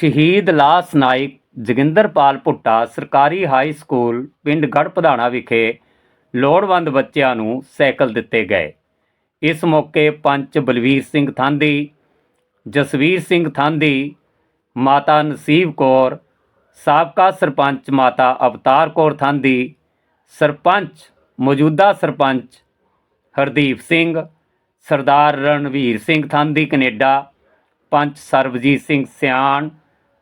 ਸ਼ਹੀਦ ਲਾਸ ਨਾਇਕ ਜੋਗਿੰਦਰਪਾਲ ਭੁੱਟਾ ਸਰਕਾਰੀ high school ਪਿੰਡ ਗੜਪਧਾਣਾ ਵਿਖੇ ਲੋੜਵੰਦ ਬੱਚਿਆਂ ਨੂੰ ਸਾਈਕਲ ਦਿੱਤੇ ਗਏ। ਇਸ ਮੌਕੇ ਪੰਚ ਬਲਵੀਰ ਸਿੰਘ ਥਾਂਦੀ, ਜਸਵੀਰ ਸਿੰਘ ਥਾਂਦੀ, ਮਾਤਾ ਨਸੀਬ ਕੌਰ, ਸਾਬਕਾ ਸਰਪੰਚ ਮਾਤਾ ਅਵਤਾਰ ਕੌਰ ਥਾਂਦੀ, ਸਰਪੰਚ ਮੌਜੂਦਾ ਸਰਪੰਚ ਹਰਦੀਪ ਸਿੰਘ, ਸਰਦਾਰ ਰਣਵੀਰ ਸਿੰਘ ਥਾਂਦੀ ਕੈਨੇਡਾ, ਪੰਚ ਸਰਬਜੀਤ ਸਿੰਘ ਸਿਆਣ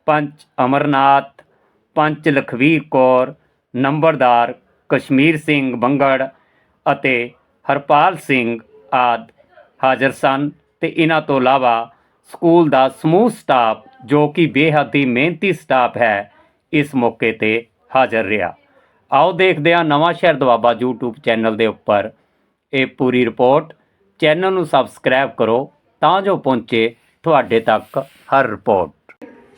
ਪੰਚ ਅਮਰਨਾਥ ਪੰਚ ਲਖਵੀਰ ਕੌਰ, ਨੰਬਰਦਾਰ ਕਸ਼ਮੀਰ ਸਿੰਘ ਬੰਗੜ ਅਤੇ ਹਰਪਾਲ ਸਿੰਘ ਆਦ ਹਾਜ਼ਰ ਸਨ ਤੇ ਇਹਨਾਂ ਤੋਂ ਇਲਾਵਾ ਸਕੂਲ ਦਾ ਸਮੂਹ ਸਟਾਫ ਜੋ ਕਿ ਬੇਹੱਦ ਹੀ ਮਿਹਨਤੀ ਸਟਾਫ ਹੈ, ਇਸ ਮੌਕੇ ਤੇ ਹਾਜ਼ਰ ਰਿਹਾ। ਆਓ ਦੇਖਦੇ ਹਾਂ ਨਵਾਂ ਸ਼ਹਿਰ ਦਵਾਬਾ YouTube ਚੈਨਲ ਦੇ ਉੱਪਰ ਇਹ ਪੂਰੀ ਰਿਪੋਰਟ। ਚੈਨਲ ਨੂੰ ਸਬਸਕ੍ਰਾਈਬ ਕਰੋ ਤਾਂ ਜੋ ਪਹੁੰਚੇ ਤੁਹਾਡੇ ਤੱਕ ਹਰ ਰਿਪੋਰਟ।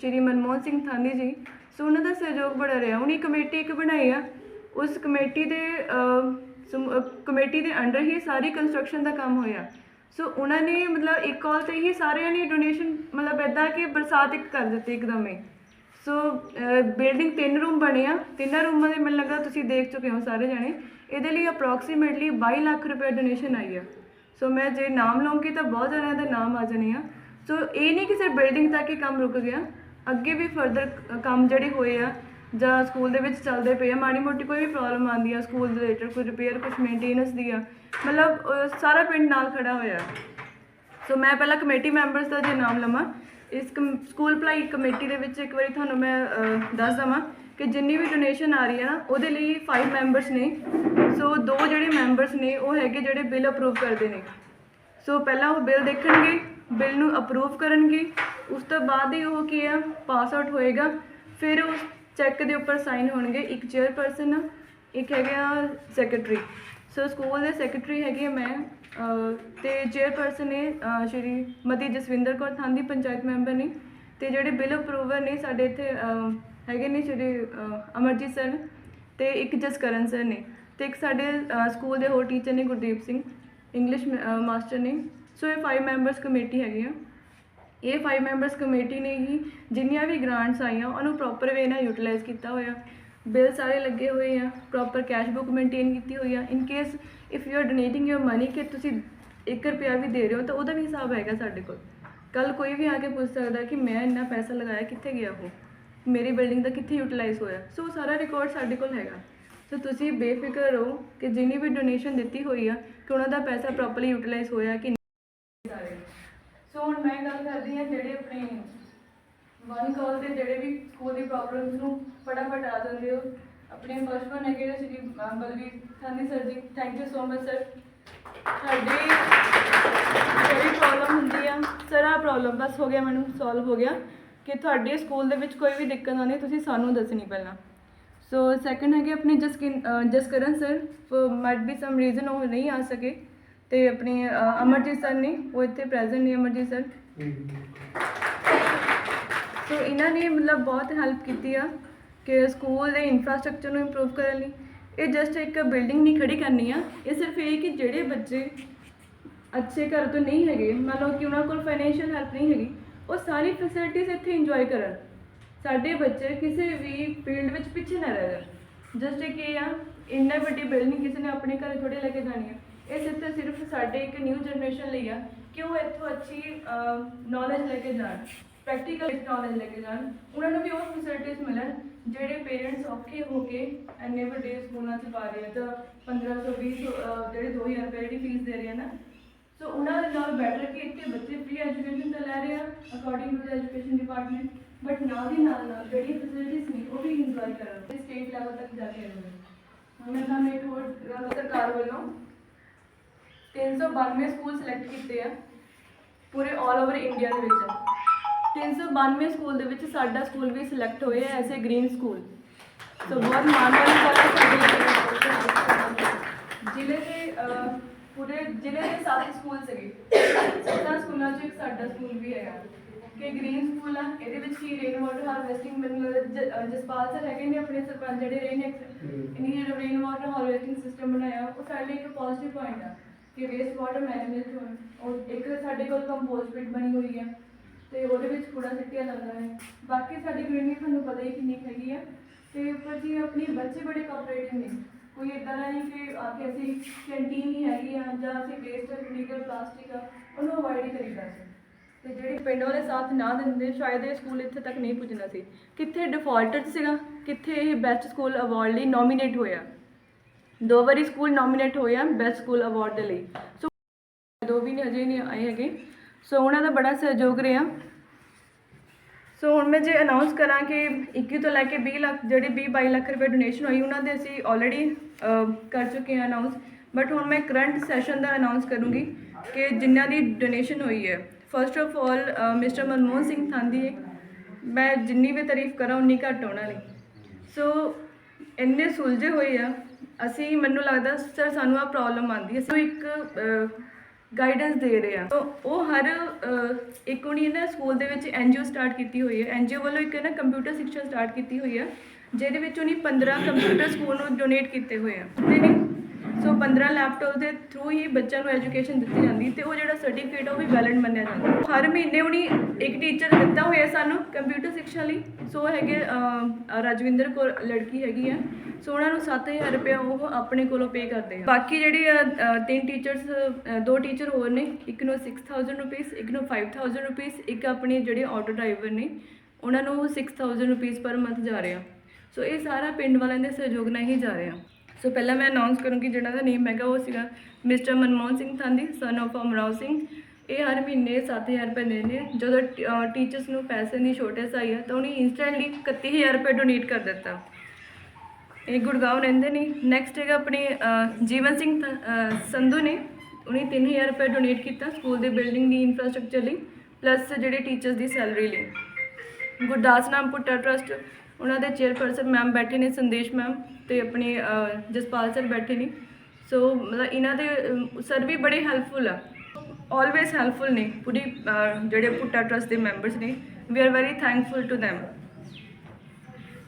ਸ਼੍ਰੀ ਮਨਮੋਹਨ ਸਿੰਘ ਥਾਂਦੀ ਜੀ। ਸੋ ਉਹਨਾਂ ਦਾ ਸਹਿਯੋਗ ਬੜਾ ਰਿਹਾ। ਉਹਨੇ ਕਮੇਟੀ ਇੱਕ ਬਣਾਈ ਆ। ਉਸ ਕਮੇਟੀ ਦੇ ਸਮ- ਕਮੇਟੀ ਦੇ ਅੰਡਰ ਹੀ ਸਾਰੀ ਕੰਸਟਰਕਸ਼ਨ ਦਾ ਕੰਮ ਹੋਇਆ। ਸੋ ਉਹਨਾਂ ਨੇ ਮਤਲਬ ਇੱਕ ਕਾਲ ਤੇ ਹੀ ਸਾਰਿਆਂ ਨੇ ਡੋਨੇਸ਼ਨ ਮਤਲਬ ਇਦਾਂ ਕਿ ਬਰਸਾਤ ਇੱਕ ਕਰ ਦਿੱਤੀ ਇੱਕਦਮ ਹੀ। ਸੋ ਬਿਲਡਿੰਗ ਤਿੰਨ ਰੂਮ ਬਣੇ ਆ। ਤਿੰਨਾਂ ਰੂਮਾਂ ਦੇ ਮੈਨੂੰ ਲੱਗਾ ਤੁਸੀਂ ਦੇਖ ਚੁੱਕੇ ਹੋ ਸਾਰੇ ਜਣੇ। ਇਹਦੇ ਲਈ ਅਪਰੋਕਸੀਮੇਟਲੀ 22 ਲੱਖ ਰੁਪਏ ਡੋਨੇਸ਼ਨ ਆਈ ਆ। ਸੋ ਮੈਂ ਜੇ ਨਾਮ ਲਵਾਂਗੀ ਤਾਂ ਬਹੁਤ ਜਣਿਆਂ ਦੇ ਨਾਮ ਆ ਜਾਣੇ ਆ। ਸੋ ਇਹ ਨਹੀਂ ਕਿ ਸਿਰਫ ਬਿਲਡਿੰਗ ਤੱਕ ਹੀ ਕੰਮ ਰੁਕ ਗਿਆ। ਅੱਗੇ ਵੀ ਫਰਦਰ ਕੰਮ ਜਿਹੜੇ ਹੋਏ ਆ ਜਾਂ ਸਕੂਲ ਦੇ ਵਿੱਚ ਚੱਲਦੇ ਪਏ ਆ ਮਾੜੀ ਮੋਟੀ ਕੋਈ ਵੀ ਪ੍ਰੋਬਲਮ ਆਉਂਦੀ ਆ ਸਕੂਲ ਦੇ ਰਿਲੇਟਡ ਕੋਈ ਰਿਪੇਅਰ ਕੁਝ ਮੇਨਟੇਨੈਂਸ ਦੀ ਆ ਮਤਲਬ ਅਹ, ਸਾਰਾ ਪਿੰਡ ਨਾਲ ਖੜਾ ਹੋਇਆ। ਸੋ ਮੈਂ ਪਹਿਲਾਂ ਕਮੇਟੀ ਮੈਂਬਰਸ ਦਾ ਜੇ ਨਾਮ ਲਵਾਂ ਇਸ ਕਮ- ਸਕੂਲ ਭਲਾਈ ਕਮੇਟੀ ਦੇ ਵਿੱਚ ਇੱਕ ਵਾਰੀ ਤੁਹਾਨੂੰ ਮੈਂ ਅਹ, ਦੱਸ ਦਵਾਂ ਕਿ ਜਿੰਨੀ ਵੀ ਡੋਨੇਸ਼ਨ ਆ ਰਹੀ ਹੈ ਨਾ ਉਹਦੇ ਲਈ 5 ਮੈਂਬਰਸ ਨੇ। ਸੋ ਦੋ ਜਿਹੜੇ ਮੈਂਬਰਸ ਨੇ ਉਹ ਹੈਗੇ ਜਿਹੜੇ ਬਿੱਲ ਅਪਰੂਵ ਕਰਦੇ ਨੇ। ਸੋ ਪਹਿਲਾਂ ਉਹ ਬਿੱਲ ਦੇਖਣਗੇ। ਬਿੱਲ ਨੂੰ ਅਪਰੂਵ ਕਰਨਗੇ ਉਸ ਤੋਂ ਬਾਅਦ ਹੀ ਉਹ ਕੀ ਆ ਪਾਸ ਆਊਟ ਹੋਏਗਾ। ਫਿਰ ਉਸ ਚੈੱਕ ਦੇ ਉੱਪਰ ਸਾਈਨ ਹੋਣਗੇ ਇੱਕ ਚੇਅਰਪਰਸਨ ਇੱਕ ਹੈਗਾ ਸੈਕਟਰੀ ਸੋ ਸਕੂਲ ਦੇ ਸੈਕਟਰੀ ਹੈਗੇ ਆ ਮੈਂ ਅਹ, ਤੇ ਚੇਅਰਪਰਸਨ ਨੇ ਸ਼੍ਰੀ ਮਤੀ ਜਸਵਿੰਦਰ ਕੌਰ ਥਾਂ ਦੀ ਪੰਚਾਇਤ ਮੈਂਬਰ ਨੇ। ਤੇ ਜਿਹੜੇ ਬਿੱਲ ਅਪਰੂਵਰ ਨੇ ਸਾਡੇ ਇੱਥੇ ਹੈਗੇ ਨੇ ਸ਼੍ਰੀ ਅਮਰਜੀਤ ਸਰ ਤੇ ਇੱਕ ਜਸਕਰਨ ਸਰ ਨੇ। ਤੇ ਇੱਕ ਸਾਡੇ ਸਕੂਲ ਦੇ ਹੋਰ ਟੀਚਰ ਨੇ ਗੁਰਦੀਪ ਸਿੰਘ ਇੰਗਲਿਸ਼ ਮਾਸਟਰ ਨੇ। ਸੋ ਇਹ 5 ਮੈਂਬਰਸ ਕਮੇਟੀ ਹੈਗੀ ਆ। ਇਹ 5 ਮੈਂਬਰਸ ਕਮੇਟੀ ਨੇ ਹੀ ਜਿੰਨੀਆਂ ਵੀ ਗ੍ਰਾਂਟਸ ਆਈਆਂ, ਉਹਨੂੰ ਪ੍ਰੋਪਰ ਵੇ ਨਾਲ ਯੂਟਿਲਾਈਜ਼ ਕੀਤਾ ਹੋਇਆ। ਬਿੱਲ ਸਾਰੇ ਲੱਗੇ ਹੋਏ ਆ ਪ੍ਰੋਪਰ ਕੈਸ਼ ਬੁੱਕ ਮੇਨਟੇਨ ਕੀਤੀ ਹੋਈ ਆ। In case if you are donating your money ਕਿ ਤੁਸੀਂ 1 ਰੁਪਿਆ ਵੀ ਦੇ ਰਹੇ ਹੋ, ਤਾਂ ਉਹਦਾ ਵੀ ਹਿਸਾਬ ਹੈਗਾ ਸਾਡੇ ਕੋਲ। ਕੱਲ ਕੋਈ ਵੀ ਆ ਕੇ ਪੁੱਛ ਸਕਦਾ ਕਿ ਮੈਂ ਇੰਨਾ ਪੈਸਾ ਲਗਾਇਆ, ਕਿੱਥੇ ਗਿਆ ਉਹ? ਮੇਰੀ ਬਿਲਡਿੰਗ ਦਾ ਕਿੱਥੇ ਯੂਟਿਲਾਈਜ਼ ਹੋਇਆ? ਸੋ ਉਹ ਸਾਰਾ ਰਿਕਾਰਡ ਸਾਡੇ ਕੋਲ ਹੈਗਾ। ਸੋ ਤੁਸੀਂ ਬੇਫਿਕਰ ਰਹੋ ਕਿ ਜਿੰਨੀ ਵੀ ਡੋਨੇਸ਼ਨ ਦਿੱਤੀ ਹੋਈ ਆ, ਕਿ ਉਹਨਾਂ ਦਾ ਪੈਸਾ ਪ੍ਰੋਪਰਲੀ ਯੂਟਿਲਾਈਜ਼ ਹੋਇਆ ਕਿ ਸੋ ਹੁਣ ਮੈਂ ਗੱਲ ਕਰਦੀ ਹਾਂ ਜਿਹੜੇ ਆਪਣੇ ਵਨ ਕਾਲ ਦੇ ਜਿਹੜੇ ਵੀ ਸਕੂਲ ਦੀ ਪ੍ਰੋਬਲਮਸ ਨੂੰ ਫਟਾਫਟ ਆ ਜਾਂਦੇ ਹੋ ਆਪਣੇ ਫਸਟ ਵਨ ਹੈਗੇ ਨੇ Shri Balvir Thani sir ji thank you so much sir ਸਾਡੀ ਜਿਹੜੀ ਪ੍ਰੋਬਲਮ ਹੁੰਦੀ ਆ ਸਰ ਆ ਪ੍ਰੋਬਲਮ ਬਸ ਹੋ ਗਿਆ ਮੈਨੂੰ ਸੋਲਵ ਹੋ ਗਿਆ ਕਿ ਤੁਹਾਡੇ ਸਕੂਲ ਦੇ ਵਿੱਚ ਕੋਈ ਵੀ ਦਿੱਕਤ ਆਉਂਦੀ, ਤੁਸੀਂ ਸਾਨੂੰ ਦੱਸਣੀ ਪਹਿਲਾਂ। ਸੋ ਸੈਕੰਡ ਹੈਗੇ ਆਪਣੇ Jaskin Jaskaran sir might be some reason ਉਹ ਨਹੀਂ ਆ ਸਕੇ। ਤੇ ਆਪਣੇ ਅਹ, ਅਮਰਜੀਤ ਸਰ ਨੇ ਉਹ ਇੱਥੇ ਪ੍ਰੈਜ਼ੈਂਟ ਨੇ ਅਮਰਜੀਤ ਸਰ ਸੋ ਇਹਨਾਂ ਨੇ ਮਤਲਬ ਬਹੁਤ ਹੈਲਪ ਕੀਤੀ ਆ ਕਿ ਸਕੂਲ ਦੇ ਇਨਫਰਾਸਟ੍ਰਕਚਰ ਨੂੰ ਇੰਪਰੂਵ ਕਰਨ ਲਈ। ਇਹ ਜਸਟ ਇੱਕ ਬਿਲਡਿੰਗ ਨਹੀਂ ਖੜੀ ਕਰਨੀ ਆ। ਇਹ ਸਿਰਫ ਇਹ ਕਿ ਜਿਹੜੇ ਬੱਚੇ ਅੱਛੇ ਘਰ ਤੋਂ ਨਹੀਂ ਹੈਗੇ ਮੰਨ ਲਓ ਕਿ ਉਹਨਾਂ ਕੋਲ ਫਾਈਨੈਂਸ਼ੀਅਲ ਹੈਲਪ ਨਹੀਂ ਹੈਗੀ ਉਹ ਸਾਰੀ ਫੈਸਿਲਿਟੀਜ਼ ਇੱਥੇ ਇੰਜੋਏ ਕਰਨ। ਸਾਡੇ ਬੱਚੇ ਕਿਸੇ ਵੀ ਫੀਲਡ ਵਿੱਚ ਪਿੱਛੇ ਨਾ ਰਹਿ ਜਾਣ। ਜਸਟ ਕਿ ਇਹ ਆ ਇੰਨਾ ਵੱਡੀ ਬਿਲਡਿੰਗ ਕਿਸੇ ਨੇ ਆਪਣੇ ਘਰ ਥੋੜੇ ਲੈ ਕੇ ਜਾਣੀ ਆ। ਇਹ ਸਿਰਫ ਤੇ ਸਿਰਫ ਸਾਡੇ ਇੱਕ ਨਿਊ ਜਨਰੇਸ਼ਨ ਲਈ ਆ ਕਿ ਉਹ ਇੱਥੋਂ ਅੱਛੀ ਨੌਲੇਜ ਲੈ ਕੇ ਜਾਣ ਪ੍ਰੈਕਟੀਕਲ ਨੌਲੇਜ ਲੈ ਕੇ ਜਾਣ। ਉਹਨਾਂ ਨੂੰ ਵੀ ਉਹ ਫੈਸਿਲਿਟੀਜ਼ ਮਿਲਣ ਜਿਹੜੇ ਪੇਰੈਂਟਸ ਔਖੇ ਹੋ ਕੇ ਇੰਨੇ ਵੱਡੇ ਸਕੂਲਾਂ 'ਚ ਪਾ ਰਹੇ ਆ। ਤਾਂ 1500 20 ਅਹ, ਜਿਹੜੇ 2000 ਰੁਪਏ ਦੀ ਫੀਸ ਦੇ ਰਹੇ ਆ ਨਾ। ਸੋ ਉਹਨਾਂ ਦੇ ਨਾਲ ਬੈਟਰ ਕਿ ਇੱਥੇ ਬੱਚੇ ਫ੍ਰੀ ਐਜੂਕੇਸ਼ਨ ਤਾਂ ਲੈ ਰਹੇ ਆ according to the education department but ਨਾਲ ਦੀ ਨਾਲ ਨਾਲ ਜਿਹੜੀ ਫੈਸਿਲਿਟੀਜ਼ ਨੇ ਉਹ ਵੀ ਇੰਜੋਏ ਕਰਨ ਸਟੇਟ ਲੈਵਲ ਤੱਕ ਜਾ ਕੇ ਰਹੇ ਹੁਣ ਮੈਂ ਤੁਹਾਨੂੰ ਇੱਕ ਹੋਰ ਸਰਕਾਰ ਵੱਲੋਂ। 392 ਸਕੂਲ ਸਿਲੈਕਟ ਕੀਤੇ ਆ ਪੂਰੇ 올 ਓਵਰ ਇੰਡੀਆ ਦੇ ਵਿੱਚ। 392 ਸਕੂਲ ਦੇ ਵਿੱਚ ਸਾਡਾ ਸਕੂਲ ਵੀ ਸਿਲੈਕਟ ਐ ਐਸੇ ਗ੍ਰੀਨ ਸਕੂਲ ਸੋ ਬਹੁਤ ਮਾਣ ਵਾਲੀ ਗੱਲ ਹੈ ਸਾਡੇ ਜ਼ਿਲ੍ਹੇ ਦੇ ਪੂਰੇ ਜ਼ਿਲ੍ਹੇ ਦੇ ਸੱਤ ਸਕੂਲ ਸੀਗੇ। ਸੱਤਾਂ ਸਕੂਲਾਂ 'ਚ ਇੱਕ ਸਾਡਾ ਸਕੂਲ ਵੀ ਹੈਗਾ। ਕਿ ਗ੍ਰੀਨ ਸਕੂਲ ਆ ਇਹਦੇ ਵਿੱਚ ਹੀ ਰੇਨ ਵਾਟਰ ਹਾਰਵੈਸਟਿੰਗ ਮੈਨੂੰ ਜਸਪਾਲ ਸਰ ਹੈਗੇ ਨੇ ਆਪਣੇ ਸਰਪੰਚ ਜਿਹੜੇ ਰੇਨ ਇਨੀ ਜਿਹੜਾ ਰੇਨ ਵਾਟਰ ਹਾਰਵੈਸਟਿੰਗ ਸਿਸਟਮ ਬਣਾਇਆ ਉਹ ਸਾਡੇ ਲਈ ਇੱਕ ਪੋਜ਼ਿਟਿਵ ਪੁਆਇੰਟ ਆ। ਕਿ ਵੇਸਟ ਵਾਟਰ ਮੈਨੇਜਮੈਂਟ ਉਹ ਇੱਕ ਸਾਡੇ ਕੋਲ ਕੰਪੋਸਟ ਪਿਟ ਬਣੀ ਹੋਈ ਹੈ ਤੇ ਉਹਦੇ ਵਿੱਚ ਕੂੜਾ ਸਿੱਟਿਆ ਜਾਂਦਾ ਹੈ। ਬਾਕੀ ਸਾਡੀ ਕਮਿਊਨਿਟੀ ਤੁਹਾਨੂੰ ਪਤਾ ਹੀ ਕਿੰਨੀ ਹੈਗੀ ਆ। ਤੇ ਉੱਪਰ ਜੀ ਆਪਣੇ ਬੱਚੇ ਬੜੇ ਕੋਆਪਰੇਟਿਵ ਨੇ। ਕੋਈ ਇਦਾਂ ਦਾ ਨਹੀਂ ਕਿ ਆ ਕੇ ਅਸੀਂ ਕੈਂਟੀਨ ਹੀ ਹੈਗੀ ਆ ਜਾਂ ਅਸੀਂ ਵੇਸਟ ਕੈਮੀਕਲ ਪਲਾਸਟਿਕ ਆ, ਉਹਨੂੰ ਅਵੋਇਡ ਹੀ ਕਰੀਦਾ ਸੀ। ਤੇ ਜਿਹੜੇ ਪਿੰਡ ਵਾਲੇ ਸਾਥ ਨਾ ਦਿੰਦੇ, ਸ਼ਾਇਦ ਇਹ ਸਕੂਲ ਇੱਥੇ ਤੱਕ ਨਹੀਂ ਪੁੱਜਣਾ ਸੀ। ਕਿੱਥੇ ਡਿਫਾਲਟਡ ਸੀਗਾ, ਕਿੱਥੇ ਇਹ ਬੈਸਟ ਸਕੂਲ ਅਵਾਰਡ ਲਈ ਨੋਮੀਨੇਟ ਹੋਇਆ। ਦੋ ਵਾਰੀ ਸਕੂਲ ਨੋਮੀਨੇਟ ਹੋਏ ਆ ਬੈਸਟ ਸਕੂਲ ਅਵਾਰਡ ਦੇ ਲਈ। ਸੋ ਦੋ ਵੀ ਨਹੀਂ ਅਜੇ ਨਹੀਂ ਆਏ ਹੈਗੇ। ਸੋ ਉਹਨਾਂ ਦਾ ਬੜਾ ਸਹਿਯੋਗ ਰਿਹਾ। ਸੋ ਹੁਣ ਮੈਂ ਜੇ ਅਨਾਉਂਸ ਕਰਾਂ ਕਿ 21 ਤੋਂ ਲੈ ਕੇ 20 ਲੱਖ, ਜਿਹੜੀ 20 22 ਲੱਖ ਰੁਪਏ ਡੋਨੇਸ਼ਨ ਹੋਈ, ਉਹਨਾਂ ਦੇ ਅਸੀਂ ਆਲਰੇਡੀ ਕਰ ਚੁੱਕੇ ਹਾਂ ਅਨਾਉਂਸ ਬਟ ਹੁਣ ਮੈਂ ਕਰੰਟ ਸੈਸ਼ਨ ਦਾ ਅਨਾਉਂਸ ਕਰੂੰਗੀ ਕਿ ਜਿਨ੍ਹਾਂ ਦੀ ਡੋਨੇਸ਼ਨ ਹੋਈ ਹੈ। First of all mister Manmohan Singh Thandi ਮੈਂ ਜਿੰਨੀ ਵੀ ਤਾਰੀਫ ਕਰਾਂ, ਉਨੀ ਘੱਟ ਉਹਨਾਂ ਲਈ। ਸੋ ਇੰਨੇ ਸੁਲਝੇ ਹੋਏ ਆ। ਅਸੀਂ, ਮੈਨੂੰ ਲੱਗਦਾ ਸਰ ਸਾਨੂੰ ਆ ਪ੍ਰੋਬਲਮ ਆਂਦੀ ਹੈ। ਸੋ ਇੱਕ ਗਾਈਡੈਂਸ ਦੇ ਰਹੇ ਆ ਸੋ ਉਹ ਹਰ ਇੱਕ ਉਹਨੇ ਨਾ ਸਕੂਲ ਦੇ ਵਿੱਚ ਐਨਜੀਓ ਸਟਾਰਟ ਕੀਤੀ ਹੋਈ ਹੈ। ਐਨਜੀਓ ਵੱਲੋਂ ਇੱਕ ਨਾ ਕੰਪਿਊਟਰ ਸਿੱਖਿਆ ਸਟਾਰਟ ਕੀਤੀ ਹੋਈ ਹੈ, ਜਿਹਦੇ ਵਿੱਚ ਉਹਨੇ 15 ਕੰਪਿਊਟਰ ਸਕੂਲ ਨੂੰ ਡੋਨੇਟ ਕੀਤੇ ਹੋਏ ਆ। ਤੇ ਨਹੀਂ, ਸੋ 15 ਲੈਪਟਾਪ ਦੇ ਥਰੂ ਹੀ ਬੱਚਿਆਂ ਨੂੰ ਐਜੂਕੇਸ਼ਨ ਦਿੱਤੀ ਜਾਂਦੀ ਤੇ ਉਹ ਜਿਹੜਾ ਸਰਟੀਫਿਕੇਟ ਉਹ ਵੀ ਵੈਲਿਡ ਮੰਨਿਆ ਜਾਂਦਾ ਹਰ ਮਹੀਨੇ ਉਹਨੇ ਇੱਕ ਟੀਚਰ ਦਿੱਤਾ ਹੋਇਆ ਸਾਨੂੰ ਕੰਪਿਊਟਰ ਸਿੱਖਿਆ ਲਈ। ਸੋ ਹੈਗੇ ਰਾਜਵਿੰਦਰ ਕੌਰ ਲੜਕੀ ਹੈਗੀ ਆ। ਸੋ ਉਹਨਾਂ ਨੂੰ 7000 ਰੁਪਏ ਉਹ ਆਪਣੇ ਕੋਲੋਂ ਪੇ ਕਰਦੇ ਆ। ਬਾਕੀ ਜਿਹੜੇ ਅਹ, ਤਿੰਨ ਟੀਚਰਸ ਦੋ ਟੀਚਰ ਹੋਰ ਨੇ ਇੱਕ ਨੂੰ 6000 ਰੁਪੀਸ ਇੱਕ ਨੂੰ 5000 ਰੁਪੀਸ ਇੱਕ ਆਪਣੇ ਜਿਹੜੇ ਆਟੋ ਡਰਾਈਵਰ ਨੇ ਉਹਨਾਂ ਨੂੰ 6000 ਰੁਪੀਸ ਪਰ ਮੰਥ ਜਾ ਰਿਹਾ। ਸੋ ਇਹ ਸਾਰਾ ਪਿੰਡ ਵਾਲਿਆਂ ਦੇ ਸਹਿਯੋਗ ਨਾਲ ਹੀ ਜਾ ਰਿਹਾ। ਸੋ ਪਹਿਲਾਂ ਮੈਂ ਅਨਾਉਂਸ ਕਰੂੰਗੀ ਜਿਹਨਾਂ ਦਾ ਨੇਮ ਹੈਗਾ ਉਹ ਸੀਗਾ mister Manmohan Singh Thandi son of Amrao Singh. ਇਹ ਹਰ ਮਹੀਨੇ 7000 ਰੁਪਏ ਦਿੰਦੇ ਨੇ ਜਦੋਂ ਟੀਚਰਸ ਨੂੰ ਪੈਸੇ ਦੀ ਸ਼ੋਰਟੇਜ ਆਈ ਹੈ ਤਾਂ ਉਹਨੇ ਇੰਸਟੈਂਟਲੀ 31000 ਰੁਪਏ ਡੋਨੇਟ ਕਰ ਦਿੱਤਾ। ਇਹ ਗੁੜਗਾਉਂ ਰਹਿੰਦੇ ਨੇ। ਨੈਕਸਟ ਹੈਗਾ ਆਪਣੇ ਜੀਵਨ ਸਿੰਘ ਸੰਧੂ ਨੇ। ਉਹਨੇ 3000 ਰੁਪਏ ਡੋਨੇਟ ਕੀਤਾ ਸਕੂਲ ਦੇ ਬਿਲਡਿੰਗ ਦੀ ਇਨਫਰਾਸਟ੍ਰਕਚਰ ਲਈ ਪਲੱਸ ਜਿਹੜੇ ਟੀਚਰਸ ਦੀ ਸੈਲਰੀ ਲਈ। ਗੁਰਦਾਸ ਨਾਮ ਪੁੱਟਾ ਟਰਸਟ ਉਹਨਾਂ ਦੇ ਚੇਅਰਪਰਸਨ ਮੈਮ ਬੈਠੇ ਨੇ, ਸੰਦੇਸ਼ ਮੈਮ ਤੇ ਆਪਣੇ ਜਸਪਾਲ ਸਰ ਬੈਠੇ ਨੇ। ਸੋ ਮਤਲਬ ਇਹਨਾਂ ਦੇ ਸਰ ਵੀ ਬੜੇ ਹੈਲਪਫੁਲ ਆ। ਆਲਵੇਸ ਹੈਲਪਫੁਲ ਨੇ ਪੂਰੀ ਜਿਹੜੇ ਪੁੱਟਾ ਟਰਸਟ ਦੇ ਮੈਂਬਰਸ ਨੇ। We are very thankful to them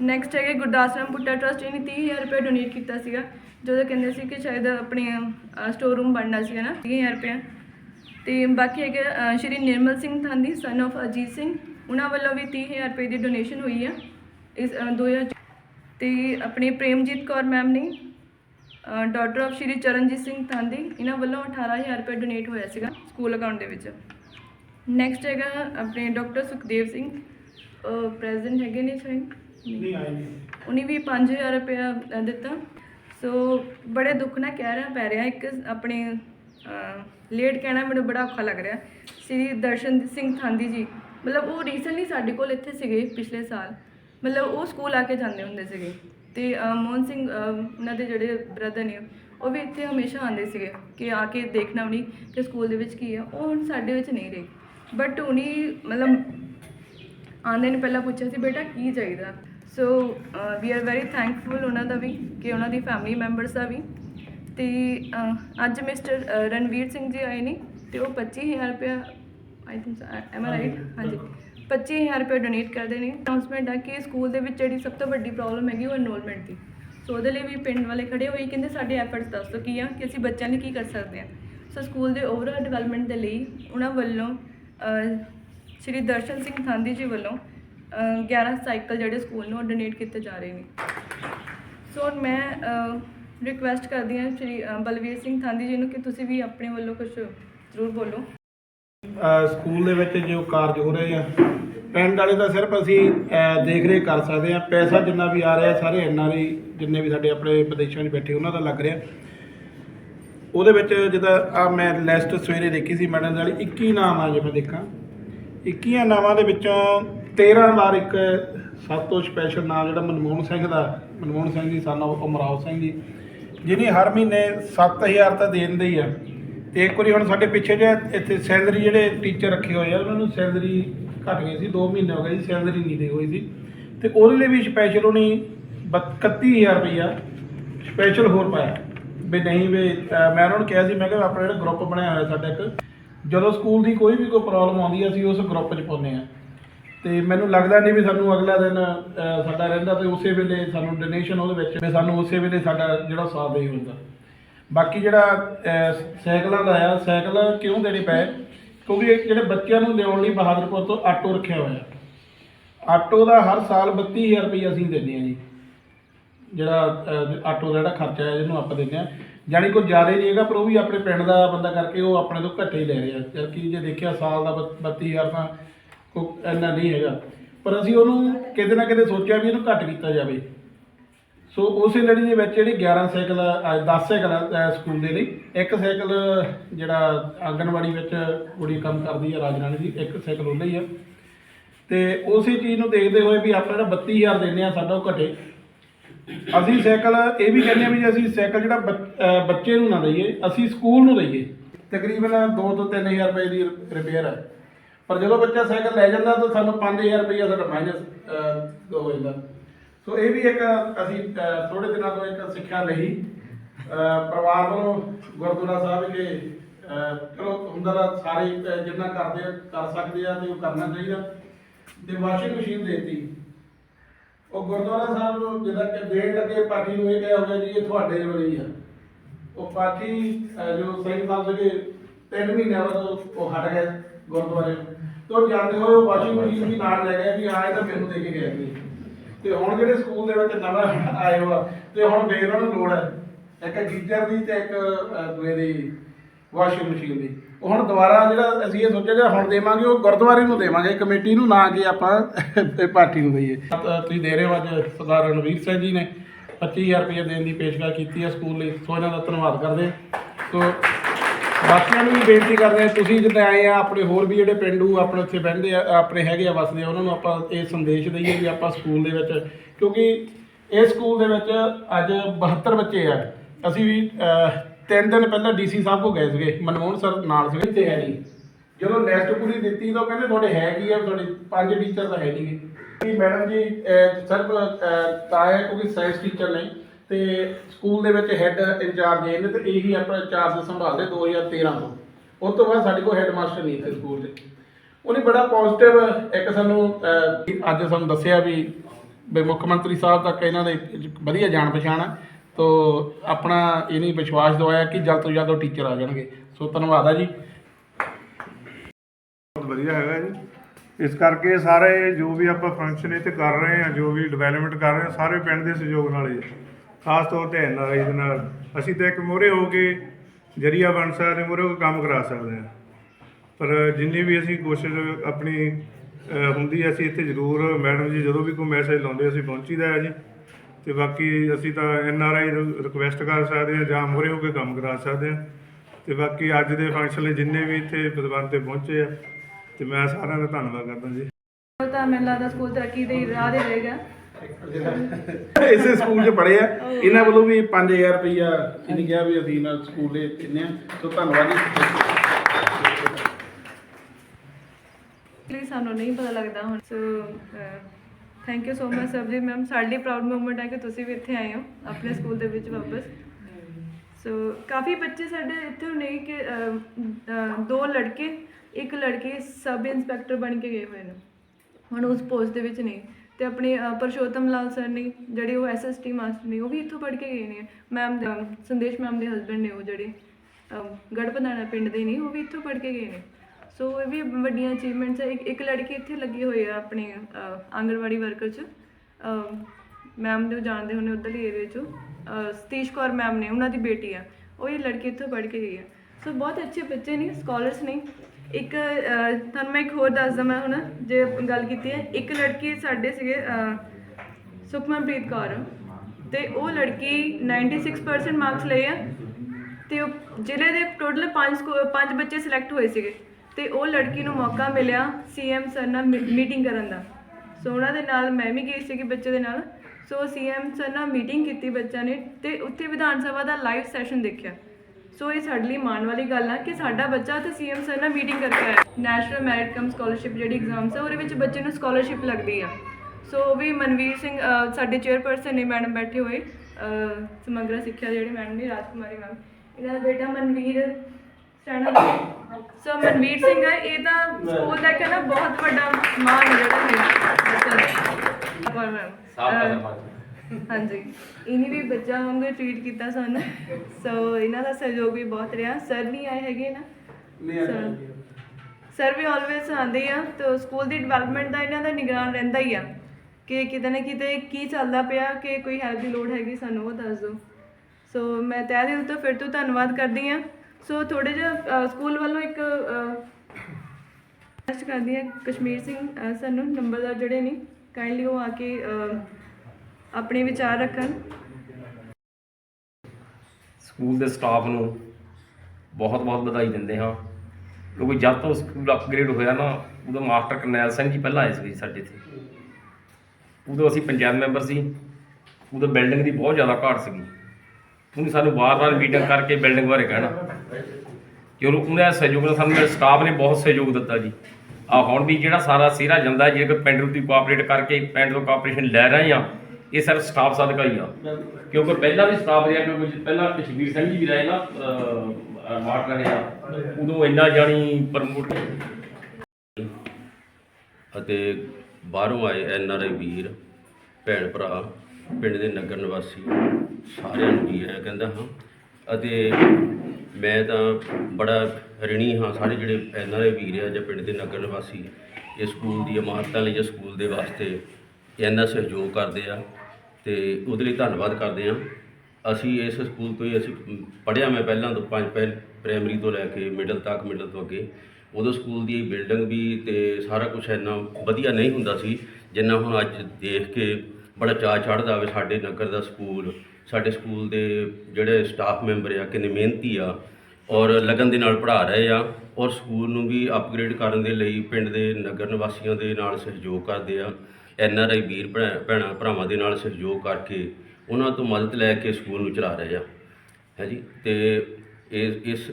next ਹੈਗੇ ਗੁਰਦਾਸ ਰਾਮ ਪੁੱਟਾ ਟਰਸਟ ਇਹਨੇ 30000 ਰੁਪਏ ਡੋਨੇਟ ਕੀਤਾ ਸੀਗਾ ਜਦੋਂ ਕਹਿੰਦੇ ਸੀ ਕਿ ਸ਼ਾਇਦ ਆਪਣੇ ਸਟੋਰ ਰੂਮ ਬਣਨਾ ਸੀਗਾ ਨਾ 30000 ਰੁਪਏ ਤੇ ਬਾਕੀ ਹੈਗੇ ਅ, ਸ਼੍ਰੀ ਨਿਰਮਲ ਸਿੰਘ ਥਾਂਦੀ ਸਨ of ਅਜੀਤ ਸਿੰਘ ਉਹਨਾਂ ਵੱਲੋਂ ਵੀ 30000 ਰੁਪਏ ਦੀ ਡੋਨੇਸ਼ਨ ਹੋਈ ਆ ਇਸ ਅ, 2000 ਤੇ ਆਪਣੇ ਪ੍ਰੇਮਜੀਤ ਕੌਰ ਮੈਮ ਨੇ ਡਾਟਰ ਆਫ ਸ਼੍ਰੀ ਚਰਨਜੀਤ ਸਿੰਘ ਥਾਂਦੀ ਇਹਨਾਂ ਵੱਲੋਂ 18000 ਰੁਪਏ ਡੋਨੇਟ ਹੋਇਆ ਸੀਗਾ ਸਕੂਲ ਅਕਾਊਂਟ ਦੇ ਵਿੱਚ। ਨੈਕਸਟ ਹੈਗਾ ਆਪਣੇ ਡਾਕਟਰ ਸੁਖਦੇਵ ਸਿੰਘ ਪ੍ਰੈਜ਼ੀਡੈਂਟ ਹੈਗੇ ਨੇ ਸ਼ਾਇਦ। ਨਹੀਂ ਆਏ ਨਹੀਂ। ਉਹਨੇ ਵੀ 5000 ਰੁਪਇਆ ਅ, ਦਿੱਤਾ। ਸੋ ਬੜੇ ਦੁੱਖ ਨਾਲ ਕਹਿ ਰਿਹਾ ਪੈ ਰਿਹਾ। ਇੱਕ ਆਪਣੇ ਲੇਟ ਕਹਿਣਾ ਮੈਨੂੰ ਬੜਾ ਔਖਾ ਲੱਗ ਰਿਹਾ। ਸ੍ਰੀ ਦਰਸ਼ਨ ਸਿੰਘ ਥਾਂਦੀ ਜੀ ਮਤਲਬ ਉਹ ਰੀਸੈਂਟਲੀ ਸਾਡੇ ਕੋਲ ਇੱਥੇ ਸੀਗੇ ਪਿਛਲੇ ਸਾਲ। ਮਤਲਬ ਉਹ ਸਕੂਲ ਆ ਕੇ ਜਾਂਦੇ ਹੁੰਦੇ ਸੀਗੇ। ਤੇ ਅ, ਮੋਹਨ ਸਿੰਘ ਅ, ਉਹਨਾਂ ਦੇ ਜਿਹੜੇ ਬ੍ਰਦਰ ਨੇ ਉਹ ਵੀ ਇੱਥੇ ਹਮੇਸ਼ਾ ਆਉਂਦੇ ਸੀਗੇ ਕਿ ਆ ਕੇ ਦੇਖਣਾ ਉਹਨੀ ਕਿ ਸਕੂਲ ਦੇ ਵਿੱਚ ਕੀ ਹੈ ਉਹ ਹੁਣ ਸਾਡੇ ਵਿੱਚ ਨਹੀਂ ਰਹੇ। ਬਟ ਉਹਨੀ ਮਤਲਬ ਆਉਂਦੇ ਨੇ ਪਹਿਲਾਂ ਪੁੱਛਿਆ ਸੀ ਬੇਟਾ ਕੀ ਚਾਹੀਦਾ? So we are very thankful ਉਹਨਾਂ ਦਾ ਵੀ ਕਿ ਉਹਨਾਂ ਦੀ ਫੈਮਿਲੀ ਮੈਂਬਰਸ ਦਾ ਵੀ। ਤੇ ਅੱਜ ਮਿਸਟਰ ਰਣਵੀਰ ਸਿੰਘ ਜੀ ਆਏ ਨੇ ਤੇ ਉਹ 25000 ਰੁਪਇਆ I think am I right ਹਾਂਜੀ 25000 ਰੁਪਏ ਡੋਨੇਟ ਕਰਦੇ ਨੇ। ਅਨਾਉਂਸਮੈਂਟ ਆ ਕਿ ਸਕੂਲ ਦੇ ਵਿੱਚ ਜਿਹੜੀ ਸਭ ਤੋਂ ਵੱਡੀ ਪ੍ਰੋਬਲਮ ਹੈਗੀ ਉਹ ਐਨਰੋਲਮੈਂਟ ਦੀ। ਸੋ ਉਹਦੇ ਲਈ ਵੀ ਪਿੰਡ ਵਾਲੇ ਖੜੇ ਹੋਏ ਕਹਿੰਦੇ ਸਾਡੇ ਐਫਰਟਸ ਦੱਸ ਦਿਓ ਕੀ ਆ ਕਿ ਅਸੀਂ ਬੱਚਿਆਂ ਲਈ ਕੀ ਕਰ ਸਕਦੇ ਹਾਂ ਸੋ ਸਕੂਲ ਦੇ ਓਵਰਆਲ ਡਿਵੈਲਪਮੈਂਟ ਦੇ ਲਈ ਉਹਨਾਂ ਵੱਲੋਂ ਸ਼੍ਰੀ ਦਰਸ਼ਨ ਸਿੰਘ ਥਾਂਦੀ ਜੀ ਵੱਲੋਂ 11 ਸਾਈਕਲ ਜਿਹੜੇ ਸਕੂਲ ਨੂੰ ਡੋਨੇਟ ਕੀਤੇ ਜਾ ਰਹੇ ਨੇ। ਸੋ ਮੈਂ ਰਿਕੁਐਸਟ ਕਰਦੀ ਹਾਂ ਸ਼੍ਰੀ ਅਹ, ਬਲਵੀਰ ਸਿੰਘ ਥਾਂਦੀ ਜੀ ਨੂੰ ਕਿ ਤੁਸੀਂ ਵੀ ਆਪਣੇ ਵੱਲੋਂ ਕੁਝ ਜ਼ਰੂਰ ਬੋਲੋ। ਸਕੂਲ ਦੇ ਵਿੱਚ ਜੋ ਕਾਰਜ ਹੋ ਰਹੇ ਆ ਪਿੰਡ ਵਾਲੇ ਤਾਂ ਸਿਰਫ ਅਸੀਂ ਦੇਖ ਰੇਖ ਕਰ ਸਕਦੇ ਆ ਪੈਸਾ ਜਿੰਨਾ ਵੀ ਆ ਰਿਹਾ ਸਾਰੇ ਐਨਆਰਆਈ ਜਿੰਨੇ ਵੀ ਸਾਡੇ ਆਪਣੇ ਵਿਦੇਸ਼ਾਂ 'ਚ ਬੈਠੇ ਉਹਨਾਂ ਦਾ ਲੱਗ ਰਿਹਾ। ਉਹਦੇ ਵਿੱਚ ਜਿੱਦਾਂ ਆ ਮੈਂ ਲਿਸਟ ਸਵੇਰੇ ਦੇਖੀ ਸੀ ਮੈਡਮ ਵਾਲੀ 21 ਨਾਮ ਆ ਜੇ ਮੈਂ ਦੇਖਾਂ। 21 ਨਾਮਾਂ ਦੇ ਵਿੱਚੋਂ 13 ਵਾਰ ਇੱਕ ਸਭ ਤੋਂ ਸਪੈਸ਼ਲ ਨਾਮ ਜਿਹੜਾ ਮਨਮੋਹਨ ਸਿੰਘ ਦਾ, ਮਨਮੋਹਨ ਸਿੰਘ ਜੀ, ਸਾਨੂੰ ਅਮਰਾਓ ਸਿੰਘ ਜੀ, ਜਿਹਨੇ ਹਰ ਮਹੀਨੇ 7000 ਤਾਂ ਦੇ ਦਿੰਦੇ ਹੀ ਆ। ਤੇ ਇੱਕ ਵਾਰੀ ਹੁਣ ਸਾਡੇ ਪਿੱਛੇ ਜੇ ਇੱਥੇ ਸੈਲਰੀ ਜਿਹੜੇ ਟੀਚਰ ਰੱਖੇ ਹੋਏ ਆ, ਉਹਨਾਂ ਨੂੰ ਸੈਲਰੀ ਘਟ ਗਈ ਸੀ 2 ਮਹੀਨੇ ਹੋ ਗਏ ਜੀ, ਸੈਲਰੀ ਨਹੀਂ ਦੇ ਹੋਈ ਸੀ। ਤੇ ਉਹਦੇ ਲਈ ਵੀ ਸਪੈਸ਼ਲ ਉਹਨੇ 31000 ਰੁਪਈਆ ਸਪੈਸ਼ਲ ਹੋਰ ਪਾਇਆ। ਵੀ ਨਹੀਂ ਵੀ, ਅਹ ਮੈਂ ਉਹਨਾਂ ਨੂੰ ਕਿਹਾ ਸੀ, ਮੈਂ ਕਿਹਾ ਆਪਣਾ ਜਿਹੜਾ ਗਰੁੱਪ ਬਣਿਆ ਹੋਇਆ ਸਾਡਾ ਇੱਕ, ਜਦੋਂ ਸਕੂਲ ਦੀ ਕੋਈ ਵੀ ਕੋਈ ਪ੍ਰੋਬਲਮ ਆਉਂਦੀ ਹੈ ਅਸੀਂ ਉਸ ਗਰੁੱਪ 'ਚ ਪਾਉਂਦੇ ਆ। ਤੇ ਮੈਨੂੰ ਲੱਗਦਾ ਨਹੀਂ ਵੀ ਸਾਨੂੰ ਅਗਲਾ ਦਿਨ ਅਹ, ਸਾਡਾ ਰਹਿੰਦਾ ਤੇ ਉਸੇ ਵੇਲੇ ਸਾਨੂੰ ਡੋਨੇਸ਼ਨ ਉਹਦੇ ਵਿੱਚ ਵੀ ਸਾਨੂੰ ਉਸੇ ਵੇਲੇ ਸਾਡਾ ਜਿਹੜਾ ਸਾਥ ਹੀ ਹੁੰਦਾ। ਬਾਕੀ ਜਿਹੜਾ ਅਹ, ਸਾਈਕਲਾਂ ਦਾ ਆ ਸਾਈਕਲ ਕਿਉਂ ਦੇਣੇ ਪਏ ਕਿਉਂਕਿ ਇਹ ਜਿਹੜੇ ਬੱਚਿਆਂ ਨੂੰ ਲਿਆਉਣ ਲਈ ਬਹਾਦਰਪੁਰ ਤੋਂ ਆਟੋ ਰੱਖਿਆ ਹੋਇਆ। ਆਟੋ ਦਾ ਹਰ ਸਾਲ 32000 ਰੁਪਏ ਅਸੀਂ ਦਿੰਦੇ ਹਾਂ ਜੀ। ਜਿਹੜਾ ਅਹ, ਆਟੋ ਦਾ ਜਿਹੜਾ ਖਰਚਾ ਹੈ ਜਿਹਨੂੰ ਆਪਾਂ ਦਿੰਦੇ ਹਾਂ। ਜਾਣੀ ਕੋਈ ਜ਼ਿਆਦਾ ਨਹੀਂ ਹੈਗਾ ਪਰ ਉਹ ਵੀ ਆਪਣੇ ਪਿੰਡ ਦਾ ਬੰਦਾ ਕਰਕੇ ਉਹ ਆਪਣੇ ਤੋਂ ਘੱਟੇ ਹੀ ਲੈ ਰਿਹਾ। ਜਦਕਿ ਜੇ ਦੇਖਿਆ ਸਾਲ ਦਾ 32000 ਤਾਂ ਕੋਈ ਇੰਨਾ ਨਹੀਂ ਹੈਗਾ। ਪਰ ਅਸੀਂ ਉਹਨੂੰ ਕਿਤੇ ਨਾ ਕਿਤੇ ਸੋਚਿਆ ਵੀ ਇਹਨੂੰ ਘੱਟ ਕੀਤਾ ਜਾਵੇ। ਸੋ ਉਸੇ ਲੜੀ ਦੇ ਵਿੱਚ ਜਿਹੜੇ 11 ਸਾਈਕਲ ਅ, 10 ਸਾਈਕਲ ਆ, ਸਕੂਲ ਦੇ ਲਈ ਇੱਕ ਸਾਈਕਲ ਜਿਹੜਾ ਆਂਗਣਵਾੜੀ ਵਿੱਚ ਕੁੜੀ ਕੰਮ ਕਰਦੀ ਹੈ ਰਾਜਰਾਣੀ ਦੀ ਇੱਕ ਸਾਈਕਲ ਉਹਦਾ ਹੀ ਆ। ਤੇ ਉਸੇ ਚੀਜ਼ ਨੂੰ ਦੇਖਦੇ ਹੋਏ ਵੀ ਆਪਾਂ ਜਿਹੜਾ 32000 ਦਿੰਦੇ ਆ ਸਾਡਾ ਉਹ ਘਟੇ। ਅਸੀਂ ਸਾਈਕਲ ਇਹ ਵੀ ਕਹਿੰਦੇ ਆ ਵੀ ਅਸੀਂ ਸਾਈਕਲ ਜਿਹੜਾ ਬੱਚੇ ਨੂੰ ਨਾ ਦਈਏ ਅਸੀਂ ਸਕੂਲ ਨੂੰ ਲਈਏ ਤਕਰੀਬਨ 2 ਤੋਂ 3000 ਰੁਪਏ ਦੀ ਰਿਪੇਅਰ ਹੈ ਪਰ ਜਦੋਂ ਬੱਚਾ ਸਾਈਕਲ ਲੈ ਜਾਂਦਾ ਤਾਂ ਸਾਨੂੰ 5000 ਰੁਪਏ ਸਾਡਾ ਮਾਈਨਸ ਹੋ ਜਾਂਦਾ। ਸੋ ਇਹ ਵੀ ਇੱਕ ਅਸੀਂ ਅਹ, ਥੋੜੇ ਦਿਨਾਂ ਤੋਂ ਇੱਕ ਸਿੱਖਿਆ ਲਈ। ਪਰਿਵਾਰ ਵੱਲੋਂ ਗੁਰਦੁਆਰਾ ਸਾਹਿਬ ਕੇ ਚਲੋ ਹੁੰਦਾ ਤਾਂ ਸਾਰੇ ਜਿੰਨਾ ਕਰਦੇ ਕਰ ਸਕਦੇ ਆ ਤੇ ਉਹ ਕਰਨਾ ਚਾਹੀਦਾ। ਤੇ ਵਾਸ਼ਿੰਗ ਮਸ਼ੀਨ ਦੇਤੀ। ਉਹ ਗੁਰਦੁਆਰਾ ਸਾਹਿਬ ਨੂੰ ਜਿਹਦਾ ਕਿ ਦੇਣ ਲੱਗੇ ਪਾਠੀ ਨੂੰ ਇਹ ਕਿਹਾ ਹੋਇਆ ਜੀ ਇਹ ਤੁਹਾਡੇ ਲਈ ਆ। ਉਹ ਪਾਠੀ ਜੋ ਸਿੰਘ ਸਾਹਿਬ ਸੀਗੇ ਤਿੰਨ ਮਹੀਨਿਆਂ ਬਾਅਦ ਉਹ- ਉਹ ਹਟ ਗਏ। ਗੁਰਦੁਆਰੇ। ਤੋਂ ਜਾਂਦੇ ਹੋਏ ਉਹ ਵਾਸ਼ਿੰਗ ਮਸ਼ੀਨ ਵੀ ਨਾਲ ਲੈ ਗਏ ਵੀ ਹਾਂ ਇਹ ਤਾਂ ਮੈਨੂੰ ਦੇ ਕੇ ਗਿਆ ਸੀ। ਤੇ ਹੁਣ ਜਿਹੜੇ ਸਕੂਲ ਦੇ ਵਿੱਚ ਨਵਾਂ ਆਏ ਹੋ ਆ ਤੇ ਹੁਣ ਫੇਰ ਉਹਨਾਂ ਨੂੰ ਲੋੜ ਹੈ। ਇੱਕ ਗੀਜ਼ਰ ਦੀ ਤੇ ਇੱਕ ਦੂਏ ਦੀ ਵਾਸ਼ਿੰਗ ਮਸ਼ੀਨ ਦੀ। ਹੁਣ ਦੁਬਾਰਾ ਜਿਹੜਾ ਅਸੀਂ ਇਹ ਸੋਚਿਆ ਕਿ ਹੁਣ ਦੇਵਾਂਗੇ, ਉਹ ਗੁਰਦੁਆਰੇ ਨੂੰ ਦੇਵਾਂਗੇ ਕਮੇਟੀ ਨੂੰ, ਨਾ ਕਿ ਆਪਾਂ ਇਹ ਪਾਰਟੀ ਨੂੰ ਦਈਏ। ਤੁਸੀਂ ਦੇ ਰਹੇ ਹੋ ਅੱਜ ਸਰਦਾਰ ਰਣਵੀਰ ਸਿੰਘ ਜੀ ਨੇ 25000 ਰੁਪਏ ਦੇਣ ਦੀ ਪੇਸ਼ਕਸ਼ ਕੀਤੀ ਹੈ ਸਕੂਲ ਲਈ। ਸੋ ਇਹਨਾਂ ਦਾ ਧੰਨਵਾਦ ਕਰਦੇ ਸੋ ਬਾਕੀਆਂ ਨੂੰ ਵੀ ਬੇਨਤੀ ਕਰਦੇ ਹਾਂ ਤੁਸੀਂ ਜਿੱਦਾਂ ਆਏ ਆ ਆਪਣੇ ਹੋਰ ਵੀ ਜਿਹੜੇ ਪਿੰਡੂ ਆਪਣੇ ਉੱਥੇ ਬਹਿੰਦੇ ਆ ਆਪਣੇ ਹੈਗੇ ਆ ਵਸਦੇ ਆ ਉਹਨਾਂ ਨੂੰ ਆਪਾਂ ਇਹ ਸੰਦੇਸ਼ ਦਈਏ ਵੀ ਆਪਾਂ ਸਕੂਲ ਦੇ ਵਿੱਚ ਕਿਉਂਕਿ ਇਹ ਸਕੂਲ ਦੇ ਵਿੱਚ ਅੱਜ 72 ਬੱਚੇ ਆ। ਅਸੀਂ ਵੀ ਤਿੰਨ ਦਿਨ ਪਹਿਲਾਂ ਡੀਸੀ ਸਾਹਿਬ ਕੋ ਗਏ ਸੀਗੇ ਮਨਮੋਹਨ ਸਰ ਨਾਲ ਸੀਗੇ। ਤੇ ਹੈ ਨਹੀਂ ਜਦੋਂ ਲਿਸਟ ਪੂਰੀ ਦਿੱਤੀ ਤਾਂ ਕਹਿੰਦੇ ਤੁਹਾਡੇ ਹੈ ਕੀ ਆ ਤੁਹਾਡੇ ਪੰਜ ਟੀਚਰ ਤਾਂ ਹੈ ਨਹੀਂਗੇ ਜੀ ਮੈਡਮ ਜੀ ਸਿਰਫ ਤਾਂ ਹੈ ਕਿਉਂਕਿ ਸਾਇੰਸ ਟੀਚਰ ਨੇ। ਤੇ ਸਕੂਲ ਦੇ ਵਿੱਚ ਹੈੱਡ ਇੰਚਾਰਜ ਇਹ ਨੇ ਤੇ ਇਹੀ ਆਪਣਾ ਚਾਰਜ ਸੰਭਾਲਦੇ 2013 ਤੋਂ। ਉਸ ਤੋਂ ਬਾਅਦ ਸਾਡੇ ਕੋਲ ਹੈੱਡ ਮਾਸਟਰ ਨਹੀਂ ਇੱਥੇ ਸਕੂਲ ਦੇ। ਉਹਨੇ ਬੜਾ ਪੋਜ਼ਿਟਿਵ ਇੱਕ ਸਾਨੂੰ ਅੱਜ ਸਾਨੂੰ ਦੱਸਿਆ ਵੀ ਵੀ ਮੁੱਖ ਮੰਤਰੀ ਸਾਹਿਬ ਤੱਕ ਇਹਨਾਂ ਦੇ ਵਧੀਆ ਜਾਣ ਪਛਾਣ ਆ। ਤੋ ਆਪਣਾ ਇਹਨੇ ਵਿਸ਼ਵਾਸ ਦਵਾਇਆ ਕਿ ਜਲਦ ਤੋਂ ਜਲਦ ਉਹ ਟੀਚਰ ਆ ਜਾਣਗੇ। ਸੋ ਧੰਨਵਾਦ ਆ ਜੀ। ਬਹੁਤ ਵਧੀਆ ਹੈਗਾ ਜੀ। ਇਸ ਕਰਕੇ ਸਾਰੇ ਜੋ ਵੀ ਆਪਾਂ ਫੰਕਸ਼ਨ ਇੱਥੇ ਕਰ ਰਹੇ ਹਾਂ ਜੋ ਵੀ ਡਿਵੈਲਪਮੈਂਟ ਕਰ ਰਹੇ ਹਾਂ ਸਾਰੇ ਪਿੰਡ ਦੇ ਸਹਿਯੋਗ ਨਾਲ ਹੀ ਖਾਸ ਤੌਰ ਤੇ ਐਨਆਰਆਈ ਦੇ ਨਾਲ। ਅਸੀਂ ਤਾਂ ਇੱਕ ਮੋਹਰੇ ਹੋ ਕੇ ਜਰੀਆ ਬਣ ਸਕਦੇ ਮੋਹਰੇ ਹੋ ਕੇ ਕੰਮ ਕਰਾ ਸਕਦੇ ਹਾਂ। ਪਰ ਜਿੰਨੀ ਵੀ ਅਸੀਂ ਕੋਸ਼ਿਸ਼ ਆਪਣੀ ਹੁੰਦੀ ਹੈ, ਅਸੀਂ ਇੱਥੇ ਜ਼ਰੂਰ ਮੈਡਮ ਜੀ ਜਦੋਂ ਵੀ ਕੋਈ ਮੈਸੇਜ ਲਾਉਂਦੇ, ਅਸੀਂ ਪਹੁੰਚੀਦਾ ਹੈ ਜੀ। ਤੇ ਬਾਕੀ ਅਸੀਂ ਤਾਂ ਐਨਆਰਆਈ ਰਿਕੁਐਸਟ ਕਰ ਸਕਦੇ ਹਾਂ ਜਾਂ ਮੋਹਰੇ ਹੋ ਕੇ ਕੰਮ ਕਰਾ ਸਕਦੇ ਹਾਂ। ਤੇ ਬਾਕੀ ਅੱਜ ਦੇ ਫੰਕਸ਼ਨ ਲਈ ਜਿੰਨੇ ਵੀ ਇੱਥੇ ਪ੍ਰਬੰਧ ਤੇ ਪਹੁੰਚੇ ਆ, ਤੇ ਮੈਂ ਸਾਰਿਆਂ ਦਾ ਧੰਨਵਾਦ ਕਰਦਾ ਜੀ। ਤਾਂ ਮੈਨੂੰ ਲੱਗਦਾ ਸਕੂਲ ਤਰੱਕੀ ਦੇ ਰਾਹ ਦੇ ਰਹੇਗਾ। ਇਸੇ ਸਕੂਲ 'ਚ ਪੜ੍ਹੇ ਆ। ਇਹਨਾਂ ਵੱਲੋਂ ਵੀ 5000 ਰੁਪਈਆ ਇਹਨੇ ਕਿਹਾ ਵੀ ਅਸੀਂ ਨਾਲ ਸਕੂਲ ਦੇ ਦਿੰਦੇ ਆ ਸੋ ਧੰਨਵਾਦ ਜੀ। ਲਈ ਸਾਨੂੰ ਨਹੀਂ ਪਤਾ ਲੱਗਦਾ ਹੁਣ। So thank you so much Sarabjit ma'am ਸਾਡੇ ਲਈ ਪ੍ਰਾਊਡ ਮੂਮੈਂਟ ਹੈ ਕਿ ਤੁਸੀਂ ਵੀ ਇੱਥੇ ਆਏ ਹੋ, ਆਪਣੇ ਸਕੂਲ ਦੇ ਵਿੱਚ ਵਾਪਸ। ਸੋ, ਕਾਫੀ ਬੱਚੇ ਸਾਡੇ ਇੱਥੇ ਨੇ ਕਿ ਦੋ ਲੜਕੇ, ਇੱਕ ਲੜਕੀ ਸਬ ਇੰਸਪੈਕਟਰ ਬਣ ਕੇ ਗਏ ਹੋਏ ਨੇ। ਹੁਣ ਉਸ ਪੋਸਟ ਦੇ ਵਿੱਚ ਨਹੀਂ। ਤੇ ਆਪਣੇ ਪਰਸ਼ੋਤਮ ਲਾਲ ਸਰ ਨੇ, ਜਿਹੜੇ ਉਹ ਐਸਐਸਟੀ ਮਾਸਟਰ ਨੇ, ਉਹ ਵੀ ਇੱਥੋਂ ਪੜ੍ਹ ਕੇ ਗਏ ਨੇ। ਮੈਮ ਦੇ, ਸੰਦੇਸ਼ ਮੈਮ ਦੇ ਹਸਬੰਡ ਨੇ ਉਹ ਜਿਹੜੇ ਗੜਪਦਾਣਾ ਪਿੰਡ ਦੇ ਨੇ, ਉਹ ਵੀ ਇੱਥੋਂ ਪੜ੍ਹ ਕੇ ਗਏ ਨੇ। ਸੋ ਇਹ ਵੀ ਵੱਡੀਆਂ ਅਚੀਵਮੈਂਟਸ ਹੈ ਇੱਕ ਇੱਕ ਲੜਕੀ ਇੱਥੇ ਲੱਗੀ ਹੋਈ ਆ ਆਪਣੇ ਆਂਗਣਵਾੜੀ ਵਰਕਰ ਚ। ਮੈਮ ਦੇ ਜਾਣਦੇ ਹੋਣੇ ਉਧਰਲੀ ਏਰੀਆ ਚੋਂ। ਸਤੀਸ਼ ਕੌਰ ਮੈਮ ਨੇ, ਉਹਨਾਂ ਦੀ ਬੇਟੀ ਆ। ਉਹ ਇਹ ਲੜਕੀ ਇੱਥੋਂ ਪੜ੍ਹ ਕੇ ਗਈ ਆ। ਸੋ ਬਹੁਤ ਅੱਛੇ ਬੱਚੇ ਨੇ ਸਕਾਲਰਸ ਨੇ। ਇੱਕ ਅਹ, ਤੁਹਾਨੂੰ ਮੈਂ ਇੱਕ ਹੋਰ ਦੱਸਦਾ ਮੈਂ ਹੁਣ ਜੇ ਗੱਲ ਕੀਤੀ ਹੈ। ਇੱਕ ਲੜਕੀ ਸਾਡੇ ਸੀਗੇ ਅਹ, ਸੁਖਮਨਪ੍ਰੀਤ ਕੌਰ। ਤੇ ਉਹ ਲੜਕੀ 96% ਮਾਰਕਸ ਲਏ ਆ। ਤੇ ਉਹ ਜ਼ਿਲ੍ਹੇ ਦੇ ਟੋਟਲ 5 ਪੰਜ ਬੱਚੇ ਸਿਲੈਕਟ ਹੋਏ ਸੀਗੇ। ਤੇ ਉਹ ਲੜਕੀ ਨੂੰ ਮੌਕਾ ਮਿਲਿਆ ਸੀਐਮ ਸਰ ਨਾਲ ਮੀਟਿੰਗ ਕਰਨ ਦਾ। ਸੋ ਉਹਨਾਂ ਦੇ ਨਾਲ ਮੈਂ ਵੀ ਗਈ ਸੀਗੀ ਬੱਚੇ ਦੇ ਨਾਲ। ਸੋ ਸੀਐਮ ਸਰ ਨਾਲ ਮੀਟਿੰਗ ਕੀਤੀ ਬੱਚਿਆਂ ਨੇ। ਤੇ ਉੱਥੇ ਵਿਧਾਨ ਸਭਾ ਦਾ ਲਾਈਵ ਸੈਸ਼ਨ ਦੇਖਿਆ। ਸੋ ਇਹ ਸਾਡੇ ਲਈ ਮਾਣ ਵਾਲੀ ਗੱਲ ਆ ਕਿ ਸਾਡਾ ਬੱਚਾ ਤੇ ਸੀਐਮ ਸਰ ਨਾਲ ਮੀਟਿੰਗ ਕਰਕੇ ਆਇਆ। ਨੈਸ਼ਨਲ ਮੈਰਿਟ ਕਮ ਸਕਾਲਰਸ਼ਿਪ ਜਿਹੜੀ ਐਗਜ਼ਾਮਸ ਆ ਉਹਦੇ ਵਿੱਚ ਬੱਚੇ ਨੂੰ ਸਕਾਲਰਸ਼ਿਪ ਲੱਗਦੀ ਆ। ਸੋ ਉਹ ਵੀ ਮਨਵੀਰ ਸਿੰਘ ਸਾਡੇ ਚੇਅਰਪਰਸਨ ਨੇ ਮੈਡਮ ਬੈਠੇ ਹੋਏ। ਅਹ, ਸਿੱਖਿਆ ਜਿਹੜੇ ਮੈਡਮ ਨੇ ਰਾਜਕੁਮਾਰੀ ਮੈਮ ਇਹਨਾਂ ਦਾ ਬੇਟਾ ਮਨਵੀਰ ਸੈਣਾ ਸੋ ਮਨਵੀਰ ਸਿੰਘ ਹੈ ਇਹ ਤਾਂ ਸਕੂਲ ਦਾ ਇੱਕ ਨਾ ਬਹੁਤ ਵੱਡਾ ਮਾਣ ਜਿਹੜਾ ਹੈ। ਬੱਚਾ ਦਾ ਔਰ ਮੈਮ ਹਾਂਜੀ। ਇਹਨੇ ਵੀ ਬੱਚਾ ਵਾਂਗੂ ਟ੍ਰੀਟ ਕੀਤਾ ਸਾਨੂੰ। ਸੋ ਇਹਨਾਂ ਦਾ ਸਹਿਯੋਗ ਵੀ ਬਹੁਤ ਰਿਹਾ। ਸਰ ਨਹੀਂ ਆਏ ਹੈਗੇ ਨਾ? ਨਹੀਂ ਆ Sir, ਸਰ ਵੀ ਆਲਵੇਸ ਆਉਂਦੇ ਆ। ਤੇ ਸਕੂਲ ਦੀ ਡਿਵੈਲਪਮੈਂਟ ਦਾ ਇਹਨਾਂ ਦਾ ਨਿਗਰਾਨ ਰਹਿੰਦਾ ਹੀ ਆ। ਕਿ ਕਿਤੇ ਨਾ ਕਿਤੇ ਕੀ ਚੱਲਦਾ ਪਿਆ ਕਿ ਕੋਈ ਹੈਲਪ ਦੀ ਲੋੜ ਹੈਗੀ ਸਾਨੂੰ ਉਹ ਦੱਸ ਦਿਓ। ਸੋ ਮੈਂ ਤਹਿ ਦਿਲ ਤੋਂ ਫਿਰ ਤੋਂ ਧੰਨਵਾਦ ਕਰਦੀ ਹਾਂ ਸੋ ਥੋੜੇ ਜਿਹਾ ਅ, ਸਕੂਲ ਵੱਲੋਂ ਇੱਕ ਰਿਕਵੈਸਟ ਕਰਦੀ ਹਾਂ ਕਸ਼ਮੀਰ ਸਿੰਘ ਅ, ਸਰ ਨੂੰ ਨੰਬਰਦਾਰ ਜਿਹੜੇ ਨੇ ਕਾਈਂਡਲੀ ਉਹ ਆ ਕੇ ਅ, ਆਪਣੇ ਵਿਚਾਰ ਰੱਖਣ। ਸਕੂਲ ਦੇ ਸਟਾਫ ਨੂੰ ਬਹੁਤ ਬਹੁਤ ਵਧਾਈ ਦਿੰਦੇ ਹਾਂ। ਕਿਉਂਕਿ ਜਦ ਤੋਂ ਸਕੂਲ ਅਪਗ੍ਰੇਡ ਹੋਇਆ ਨਾ, ਉਦੋਂ ਮਾਸਟਰ ਕਰਨੈਲ ਸਿੰਘ ਜੀ ਪਹਿਲਾਂ ਆਏ ਸੀ ਸਾਡੇ ਇੱਥੇ। ਉਦੋਂ ਅਸੀਂ ਪੰਚਾਇਤ ਮੈਂਬਰ ਸੀ। ਉਦੋਂ ਬਿਲਡਿੰਗ ਦੀ ਬਹੁਤ ਜ਼ਿਆਦਾ ਘਾਟ ਸੀਗੀ। ਉਹਨੇ ਸਾਨੂੰ ਵਾਰ-ਵਾਰ ਮੀਟਿੰਗ ਕਰਕੇ ਬਿਲਡਿੰਗ ਬਾਰੇ ਕਹਿਣਾ। ਜਦੋਂ ਉਹਨੇ ਸਹਿਯੋਗ ਨਾਲ ਸਾਨੂੰ ਸਟਾਫ ਨੇ ਬਹੁਤ ਸਹਿਯੋਗ ਦਿੱਤਾ ਜੀ। ਆ ਹੁਣ ਵੀ ਜਿਹੜਾ ਸਾਰਾ ਸਿਹਰਾ ਜਾਂਦਾ ਜੇ ਕੋਈ ਪਿੰਡ ਨੂੰ ਕੋਆਪਰੇਟ ਕਰਕੇ ਪਿੰਡ ਤੋਂ ਕੋਆਪਰੇਸ਼ਨ ਲੈ ਰਹੇ ਆ ਇਹ ਸਿਰਫ ਸਟਾਫ ਸਦਕਾ ਹੀ ਆ। ਕਿਉਂਕਿ ਪਹਿਲਾਂ ਵੀ ਸਟਾਫ ਰਿਹਾ ਕਿਉਂਕਿ ਪਹਿਲਾਂ ਕਸ਼ਮੀਰ ਸਿੰਘ ਜੀ ਵੀ ਰਹੇ ਨਾ ਮਾਰਟ ਰਹੇ ਆ ਉਦੋਂ ਇੰਨਾ ਜਾਣੀ ਪ੍ਰਮੋਟ ਅਤੇ ਬਾਹਰੋਂ ਆਏ ਐਨ ਆਰ ਆਈ ਵੀਰ ਭੈਣ ਭਰਾ ਪਿੰਡ ਦੇ ਨਗਰ ਨਿਵਾਸੀ ਸਾਰਿਆਂ ਨੂੰ ਜੀ ਆਇਆਂ ਕਹਿੰਦਾ ਹਾਂ। ਅਤੇ ਮੈਂ ਤਾਂ ਬੜਾ ਰਿਣੀ ਹਾਂ ਸਾਰੇ ਜਿਹੜੇ ਐਨ ਆਰ ਆਈ ਵੀਰ ਆ ਜਾਂ ਪਿੰਡ ਦੇ ਨਗਰ ਨਿਵਾਸੀ ਇਹ ਸਕੂਲ ਦੀ ਇਮਾਰਤਾਂ ਲਈ ਜਾਂ ਸਕੂਲ ਦੇ ਵਾਸਤੇ ਇੰਨਾ ਸਹਿਯੋਗ ਕਰਦੇ ਆ ਤੇ ਉਹਦੇ ਲਈ ਧੰਨਵਾਦ ਕਰਦੇ ਹਾਂ। ਅਸੀਂ ਇਸ ਸਕੂਲ ਤੋਂ ਹੀ ਅਸੀਂ ਪੜ੍ਹਿਆ ਮੈਂ ਪਹਿਲਾਂ ਤੋਂ, ਪੰਜ ਪਹਿਲ ਪ੍ਰਾਇਮਰੀ ਤੋਂ ਲੈ ਕੇ ਮਿਡਲ ਤੱਕ ਮਿਡਲ ਤੋਂ ਅੱਗੇ। ਉਦੋਂ ਸਕੂਲ ਦੀ ਬਿਲਡਿੰਗ ਵੀ ਤੇ ਸਾਰਾ ਕੁਝ ਇੰਨਾ ਵਧੀਆ ਨਹੀਂ ਹੁੰਦਾ ਸੀ, ਜਿੰਨਾ ਹੁਣ ਅੱਜ ਦੇਖ ਕੇ ਬੜਾ ਚਾਅ ਚੜ੍ਹਦਾ ਵੇ ਸਾਡੇ ਨਗਰ ਦਾ ਸਕੂਲ, ਸਾਡੇ ਸਕੂਲ ਦੇ ਜਿਹੜੇ ਸਟਾਫ ਮੈਂਬਰ ਆ, ਕਿੰਨੇ ਮਿਹਨਤੀ ਆ, ਔਰ ਲਗਨ ਦੇ ਨਾਲ ਪੜ੍ਹਾ ਰਹੇ ਆ, ਔਰ ਸਕੂਲ ਨੂੰ ਵੀ ਅਪਗ੍ਰੇਡ ਕਰਨ ਦੇ ਲਈ ਪਿੰਡ ਦੇ ਨਗਰ ਨਿਵਾਸੀਆਂ ਦੇ ਨਾਲ ਸਹਿਯੋਗ ਕਰਦੇ ਆ। ਐਨ ਆਰ ਆਈ ਵੀਰ ਭੈਣ- ਭੈਣਾਂ, ਭਰਾਵਾਂ ਦੇ ਨਾਲ ਸਹਿਯੋਗ ਕਰਕੇ ਉਹਨਾਂ ਤੋਂ ਮਦਦ ਲੈ ਕੇ ਸਕੂਲ ਨੂੰ ਚਲਾ ਰਹੇ ਆ। ਹੈ ਜੀ? ਤੇ ਇਸ ਇਸ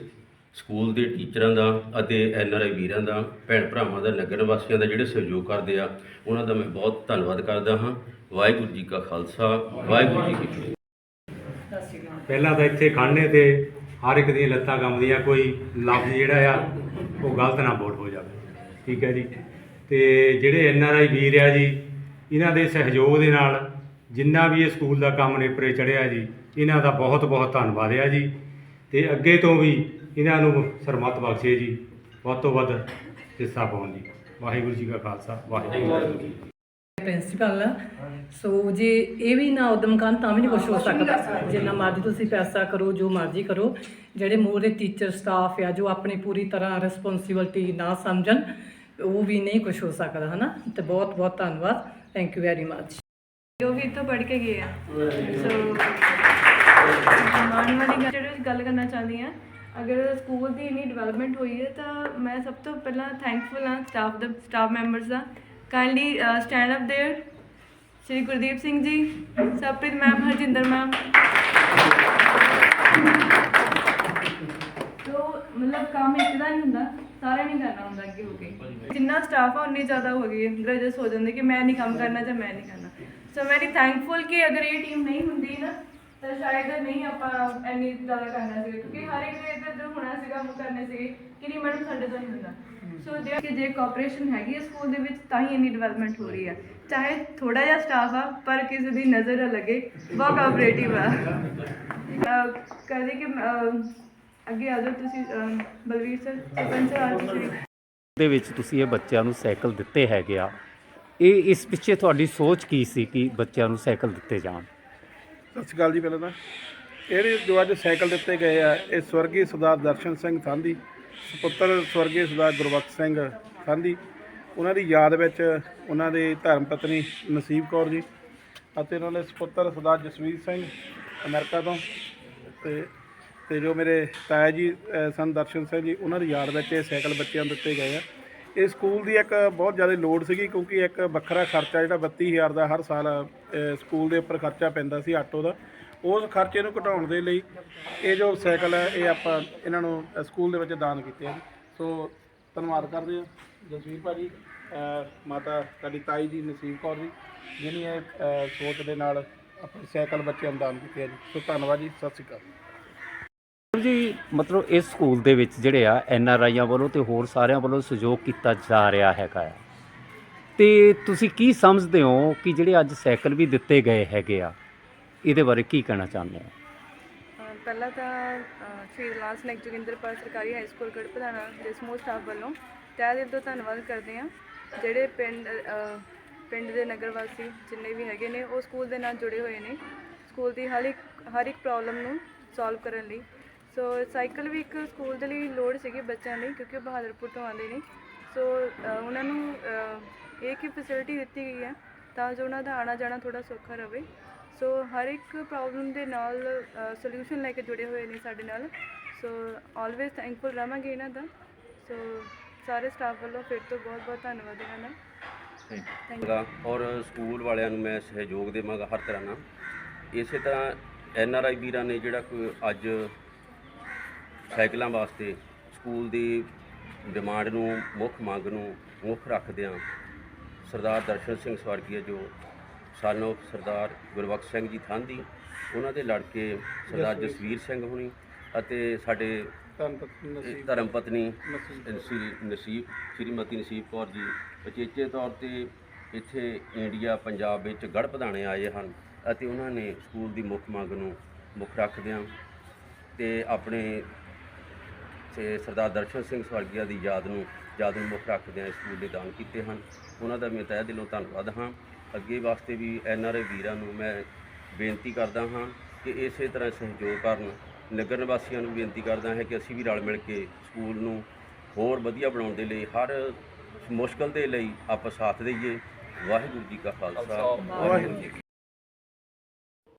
ਸਕੂਲ ਦੇ ਟੀਚਰਾਂ ਦਾ ਅਤੇ ਐਨ ਆਰ ਆਈ ਵੀਰਾਂ ਦਾ, ਭੈਣ ਭਰਾਵਾਂ ਦਾ, ਨਗਰ ਨਿਵਾਸੀਆਂ ਦਾ ਜਿਹੜੇ ਸਹਿਯੋਗ ਕਰਦੇ ਆ, ਉਹਨਾਂ ਦਾ ਮੈਂ ਬਹੁਤ ਧੰਨਵਾਦ ਕਰਦਾ ਹਾਂ। ਵਾਹਿਗੁਰੂ ਜੀ ਕਾ ਖਾਲਸਾ, ਵਾਹਿਗੁਰੂ ਜੀ ਕੀ ਫਤਿਹ। ਪਹਿਲਾਂ ਤਾਂ ਇੱਥੇ ਖੜਨੇ ਤੇ ਹਰ ਇੱਕ ਦੀਆਂ ਲੱਤਾਂ ਕੰਬਦੀਆਂ ਕੋਈ ਲਫ਼ਜ਼ ਜਿਹੜਾ ਆ, ਉਹ ਗਲਤ ਨਾ ਬੋਲ ਹੋ ਜਾਵੇ। ਠੀਕ ਹੈ ਜੀ? ਤੇ ਜਿਹੜੇ ਐਨ ਆਰ ਆਈ ਵੀਰ ਆ ਜੀ ਇਹਨਾਂ ਦੇ ਸਹਿਯੋਗ ਦੇ ਨਾਲ ਜਿੰਨਾ ਵੀ ਇਹ ਸਕੂਲ ਦਾ ਕੰਮ ਨੇਪਰੇ ਚੜਿਆ ਜੀ ਇਹਨਾਂ ਦਾ ਬਹੁਤ ਬਹੁਤ ਧੰਨਵਾਦ ਆ ਜੀ। ਤੇ ਅੱਗੇ ਤੋਂ ਵੀ ਇਹਨਾਂ ਨੂੰ ਸਰਮਤ ਬਖਸ਼ੇ ਜੀ। ਵੱਧ ਤੋਂ ਵੱਧ ਹਿੱਸਾ ਪਾਉਣ ਜੀ। ਵਾਹਿਗੁਰੂ ਜੀ ਕਾ ਖਾਲਸਾ ਵਾਹਿਗੁਰੂ ਜੀ ਪ੍ਰਿੰਸੀਪਲ ਸੋ ਜੇ ਇਹ ਵੀ ਨਾ ਉਦਮ ਕਰਨ ਤਾਂ ਵੀ ਨਹੀਂ ਕੁਝ ਹੋ ਸਕਦਾ। ਜਿੰਨਾ ਮਰਜ਼ੀ ਤੁਸੀਂ ਪੈਸਾ ਕਰੋ ਜੋ ਮਰਜ਼ੀ ਕਰੋ। ਜਿਹੜੇ ਮੂਹਰੇ ਟੀਚਰ ਸਟਾਫ ਆ ਜੋ ਆਪਣੀ ਪੂਰੀ ਤਰ੍ਹਾਂ ਰਿਸਪੌਂਸਿਬਿਲਟੀ ਨਾ ਸਮਝਣ ਉਹ ਵੀ ਨਹੀਂ ਕੁਝ ਹੋ ਸਕਦਾ ਹਨਾ? ਤੇ ਬਹੁਤ ਬਹੁਤ ਧੰਨਵਾਦ। ਥੈਂਕ ਯੂ ਵੈਰੀ ਮੱਚ ਜੋ ਵੀ ਇੱਥੋਂ ਪੜ੍ਹ ਕੇ ਗਏ ਆ ਸੋ ਮਾਣ ਵਾਲੀ ਗੱਲ ਜਿਹੜੀ ਗੱਲ ਕਰਨਾ ਚਾਹੁੰਦੀ ਆ ਅਗਰ ਸਕੂਲ ਦੀ ਇੰਨੀ ਡਿਵੈਲਪਮੈਂਟ ਹੋਈ ਹੈ ਤਾਂ ਮੈਂ ਸਭ ਤੋਂ ਪਹਿਲਾਂ ਥੈਂਕਫੁਲ ਹਾਂ ਸਟਾਫ ਦਾ staff members the kindly stand up there Shri Gurdeep Singh ji Sapreet ma'am Harjinder ma'am ਤੋ ਮਤਲਬ ਕੰਮ ਇੱਕ ਦਾ ਨਹੀਂ ਹੁੰਦਾ ਸਾਰਿਆਂ ਨੇ ਕਰਨਾ ਹੁੰਦਾ ਅੱਗੇ ਹੋ ਕੇ ਜਿੰਨਾ ਸਟਾਫ ਆ ਉਨੀ ਜ਼ਿਆਦਾ ਹੋ ਗਈ ਗ੍ਰਜਸ ਹੋ ਜਾਂਦੇ ਕਿ ਮੈਂ ਨਹੀਂ ਕੰਮ ਕਰਨਾ ਜਾਂ ਮੈਂ ਨਹੀਂ ਕਰਨਾ। ਸੋ ਵੈਰੀ ਥੈਂਕਫੁਲ ਕਿ ਅਗਰ ਇਹ ਟੀਮ ਨਹੀਂ ਹੁੰਦੀ ਨਾ ਤਾਂ ਸ਼ਾਇਦ ਨਹੀਂ ਆਪਾਂ ਇੰਨੀ ਜ਼ਿਆਦਾ ਕਰਨਾ ਸੀ ਕਿਉਂਕਿ ਹਰ ਇੱਕ ਨੇ ਇੱਧਰ ਉੱਧਰ ਹੋਣਾ ਸੀਗਾ ਮੁ ਕਰਨੇ ਸੀਗੇ ਕਿ ਨਹੀਂ ਮੈਡਮ ਸਾਡੇ ਤੋਂ ਨਹੀਂ ਹੁੰਦਾ। ਸੋ ਜੇ ਕਿ ਜੇ ਕੋਆਪਰੇਸ਼ਨ ਹੈਗੀ ਹੈ ਸਕੂਲ ਦੇ ਵਿੱਚ ਤਾਂ ਹੀ ਇੰਨੀ ਡਿਵੈਲਪਮੈਂਟ ਹੋ ਰਹੀ ਹੈ। ਚਾਹੇ ਥੋੜਾ ਜਿਹਾ ਸਟਾਫ ਆ ਪਰ ਕਿਸੇ ਦੀ ਨਜ਼ਰ ਨਾ ਲੱਗੇ। ਬਹੁਤ ਕੋਆਪਰੇਟਿਵ ਆ। ਅਹ ਕਹਦੇ ਕਿ ਅੱਗੇ ਆ ਜਾਓ ਤੁਸੀਂ ਅਹ, ਬਲਵੀਰ ਸਰ ਸਰਪੰਚ ਸਰ ਆ ਤੁਸੀਂ। ਦੇ ਵਿੱਚ ਤੁਸੀਂ ਇਹ ਬੱਚਿਆਂ ਨੂੰ ਸਾਈਕਲ ਦਿੱਤੇ ਹੈਗੇ ਆ। ਇਹ ਇਸ ਪਿੱਛੇ ਤੁਹਾਡੀ ਸੋਚ ਕੀ ਸੀ ਕਿ ਬੱਚਿਆਂ ਨੂੰ ਸਾਈਕਲ ਦਿੱਤੇ ਜਾਣ? ਸਤਿ ਸ਼੍ਰੀ ਅਕਾਲ ਜੀ ਪਹਿਲਾਂ ਤਾਂ। ਇਹਦੇ ਜੋ ਅੱਜ ਸਾਈਕਲ ਦਿੱਤੇ ਗਏ ਆ, ਇਹ ਸਵਰਗੀ ਸਰਦਾਰ ਦਰਸ਼ਨ ਸਿੰਘ ਸੰਧੀ, ਸੁਪੁੱਤਰ ਸਵਰਗੀ ਸਰਦਾਰ ਗੁਰਬਖਸ਼ ਸਿੰਘ ਸੰਧੀ, ਉਹਨਾਂ ਦੀ ਯਾਦ ਵਿੱਚ ਉਹਨਾਂ ਦੇ ਧਰਮ ਪਤਨੀ ਨਸੀਬ ਕੌਰ ਜੀ ਅਤੇ ਉਹਨਾਂ ਦੇ ਸੁਪੁੱਤਰ ਸਰਦਾਰ ਜਸਵੀਰ ਸਿੰਘ ਅਮਰੀਕਾ ਤੋਂ ਤੇ ਤੇ ਜੋ ਮੇਰੇ ਤਾਇਆ ਜੀ ਸਨ ਦਰਸ਼ਨ ਸਿੰਘ ਜੀ ਉਹਨਾਂ ਦੀ ਯਾਦ ਵਿੱਚ ਇਹ ਸਾਈਕਲ ਬੱਚਿਆਂ ਨੂੰ ਦਿੱਤੇ ਗਏ ਆ। ਇਹ ਸਕੂਲ ਦੀ ਇੱਕ ਬਹੁਤ ਜ਼ਿਆਦਾ ਲੋੜ ਸੀਗੀ ਕਿਉਂਕਿ ਇੱਕ ਵੱਖਰਾ ਖਰਚਾ ਜਿਹੜਾ 32000 ਦਾ ਹਰ ਸਾਲ ਸਕੂਲ ਦੇ ਉੱਪਰ ਖਰਚਾ ਪੈਂਦਾ ਸੀ ਆਟੋ ਦਾ। ਉਸ ਖਰਚੇ ਨੂੰ ਘਟਾਉਣ ਦੇ ਲਈ ਇਹ ਜੋ ਸਾਈਕਲ ਹੈ ਇਹ ਆਪਾਂ ਇਹਨਾਂ ਨੂੰ ਸਕੂਲ ਦੇ ਵਿੱਚ ਦਾਨ ਕੀਤੇ ਆ। ਸੋ ਧੰਨਵਾਦ ਕਰਦੇ ਹਾਂ ਜਸਵੀਰ ਭਾਜੀ ਅ, ਮਾਤਾ ਸਾਡੀ ਤਾਈ ਜੀ ਨਸੀਬ ਕੌਰ ਜੀ ਜਿਹਨੇ ਇਹ ਸੋਚ ਦੇ ਨਾਲ ਆਪਣੇ ਸਾਈਕਲ ਬੱਚਿਆਂ ਨੂੰ ਦਾਨ ਕੀਤੇ ਆ ਜੀ। ਸੋ ਧੰਨਵਾਦ ਜੀ ਸਤਿ ਸ਼੍ਰੀ ਅਕਾਲ। ਜੀ, ਮਤਲਬ ਇਸ ਸਕੂਲ ਦੇ ਵਿੱਚ ਜਿਹੜੇ ਆ, ਐਨ ਆਰ ਆਈਆਂ ਵੱਲੋਂ ਤੇ ਹੋਰ ਸਾਰਿਆਂ ਵੱਲੋਂ ਸਹਿਯੋਗ ਕੀਤਾ ਜਾ ਰਿਹਾ ਹੈਗਾ ਆ। ਤੇ ਤੁਸੀਂ ਕੀ ਸਮਝਦੇ ਹੋ ਕਿ ਜਿਹੜੇ ਅੱਜ ਸਾਈਕਲ ਵੀ ਦਿੱਤੇ ਗਏ ਹੈਗੇ ਆ, ਇਹਦੇ ਬਾਰੇ ਕੀ ਕਹਿਣਾ ਚਾਹੁੰਦੇ ਹੋ? ਪਹਿਲਾਂ ਤਾਂ ਅਹ ਸ਼੍ਰੀ ਲਾਸ ਨੇਕ ਜੋਗਿੰਦਰ ਸਰਕਾਰੀ ਹਾਈ ਸਕੂਲ ਗੜਪਦਾਣਾ ਦੇ ਸਮੂਹ ਸਟਾਫ ਵੱਲੋਂ ਤਹਿ ਦਿਲ ਤੋਂ ਧੰਨਵਾਦ ਕਰਦੇ ਹਾਂ। ਜਿਹੜੇ ਪਿੰਡ ਪਿੰਡ ਦੇ ਨਗਰ ਵਾਸੀ ਜਿੰਨੇ ਵੀ ਹੈਗੇ ਨੇ, ਉਹ ਸਕੂਲ ਦੇ ਨਾਲ ਜੁੜੇ ਹੋਏ ਨੇ। ਸਕੂਲ ਦੀ ਹਰ ਇੱਕ ਹਰ ਇੱਕ ਪ੍ਰੋਬਲਮ ਨੂੰ ਸੋਲਵ ਕਰਨ ਲਈ ਸੋ ਸਾਈਕਲ ਵੀ ਇੱਕ ਸਕੂਲ ਦੇ ਲਈ ਲੋੜ ਸੀਗੀ ਬੱਚਿਆਂ ਲਈ ਕਿਉਂਕਿ ਉਹ ਬਹਾਦਰਪੁਰ ਤੋਂ ਆਉਂਦੇ ਨੇ। ਸੋ ਉਹਨਾਂ ਨੂੰ ਇਹ ਕੀ ਫੈਸਿਲਿਟੀ ਦਿੱਤੀ ਗਈ ਹੈ ਤਾਂ ਜੋ ਉਹਨਾਂ ਦਾ ਆਣਾ ਜਾਣਾ ਥੋੜਾ ਸੌਖਾ ਰਵੇ ਸੋ ਹਰ ਇੱਕ ਪ੍ਰੋਬਲਮ ਦੇ ਨਾਲ ਸੋਲੂਸ਼ਨ ਲੈ ਕੇ ਜੁੜੇ ਹੋਏ ਨੇ ਸਾਡੇ ਨਾਲ। ਸੋ ਆਲਵੇਜ਼ ਥੈਂਕਫੁਲ ਰਵਾਂਗੇ ਇਹਨਾਂ ਦਾ। ਸੋ ਸਾਰੇ ਸਟਾਫ ਵੱਲੋਂ ਫਿਰ ਤੋਂ ਬਹੁਤ ਬਹੁਤ ਧੰਨਵਾਦ ਇਹਨਾਂ ਦਾ। ਥੈਂਕ ਔਰ ਸਕੂਲ ਵਾਲਿਆਂ ਨੂੰ ਮੈਂ ਸਹਿਯੋਗ ਦੇਵਾਂਗਾ ਹਰ ਤਰ੍ਹਾਂ ਨਾਲ। ਇਸੇ ਤਰ੍ਹਾਂ ਐਨ ਆਰ ਆਈ ਵੀਰਾਂ ਨੇ ਜਿਹੜਾ ਕੋਈ ਅੱਜ ਸਾਈਕਲਾਂ ਵਾਸਤੇ ਸਕੂਲ ਦੀ ਡਿਮਾਂਡ ਨੂੰ ਮੁੱਖ ਮੰਗ ਨੂੰ ਮੁੱਖ ਰੱਖਦਿਆਂ ਸਰਦਾਰ ਦਰਸ਼ਨ ਸਿੰਘ ਸਵਰਗੀਆ ਜੋ ਸਾਨੂੰ ਸਰਦਾਰ ਗੁਰਬਖਸ਼ ਸਿੰਘ ਜੀ ਥਾਂਦੀ ਉਹਨਾਂ ਦੇ ਲੜਕੇ ਸਰਦਾਰ ਜਸਵੀਰ ਸਿੰਘ। ਹੁਣੀ ਅਤੇ ਸਾਡੇ ਧਰਮ ਪਤਨੀ ਨਸੀਬ ਸ਼੍ਰੀਮਤੀ ਨਸੀਬ ਕੌਰ ਜੀ ਉਚੇਚੇ ਤੌਰ ਤੇ ਇੱਥੇ ਇੰਡੀਆ ਪੰਜਾਬ ਵਿੱਚ ਗੜ ਪਧਾਣੇ ਆਏ ਹਨ ਅਤੇ ਉਹਨਾਂ ਨੇ ਸਕੂਲ ਦੀ ਮੁੱਖ ਮੰਗ ਨੂੰ ਮੁੱਖ ਰੱਖਦਿਆਂ ਤੇ ਆਪਣੇ ਤੇ ਸਰਦਾਰ ਦਰਸ਼ਨ ਸਿੰਘ ਸਵਰਗੀਆ ਦੀ ਯਾਦ ਨੂੰ ਯਾਦ ਨੂੰ ਮੁੱਖ ਰੱਖਦਿਆਂ ਇਸ ਸਕੂਲ ਦੇ ਦਾਨ ਕੀਤੇ ਹਨ। ਉਹਨਾਂ ਦਾ ਮੈਂ ਤਹਿ ਦਿਲੋਂ ਧੰਨਵਾਦ ਹਾਂ। ਅੱਗੇ ਵਾਸਤੇ ਵੀ ਐਨ ਆਰ ਆਈ ਵੀਰਾਂ ਨੂੰ ਮੈਂ ਬੇਨਤੀ ਕਰਦਾ ਹਾਂ ਕਿ ਇਸੇ ਤਰ੍ਹਾਂ ਸਹਿਯੋਗ ਕਰਨ। ਨਗਰ ਨਿਵਾਸੀਆਂ ਨੂੰ ਬੇਨਤੀ ਕਰਦਾ ਹਾਂ ਕਿ ਅਸੀਂ ਵੀ ਰਲ ਮਿਲ ਕੇ ਸਕੂਲ ਨੂੰ ਹੋਰ ਵਧੀਆ ਬਣਾਉਣ ਦੇ ਲਈ, ਹਰ ਮੁਸ਼ਕਲ ਦੇ ਲਈ ਆਪਾਂ ਸਾਥ ਦੇਈਏ। ਵਾਹਿਗੁਰੂ ਜੀ ਕਾ ਖਾਲਸਾ। ਵਾਹਿਗੁਰੂ ਜੀ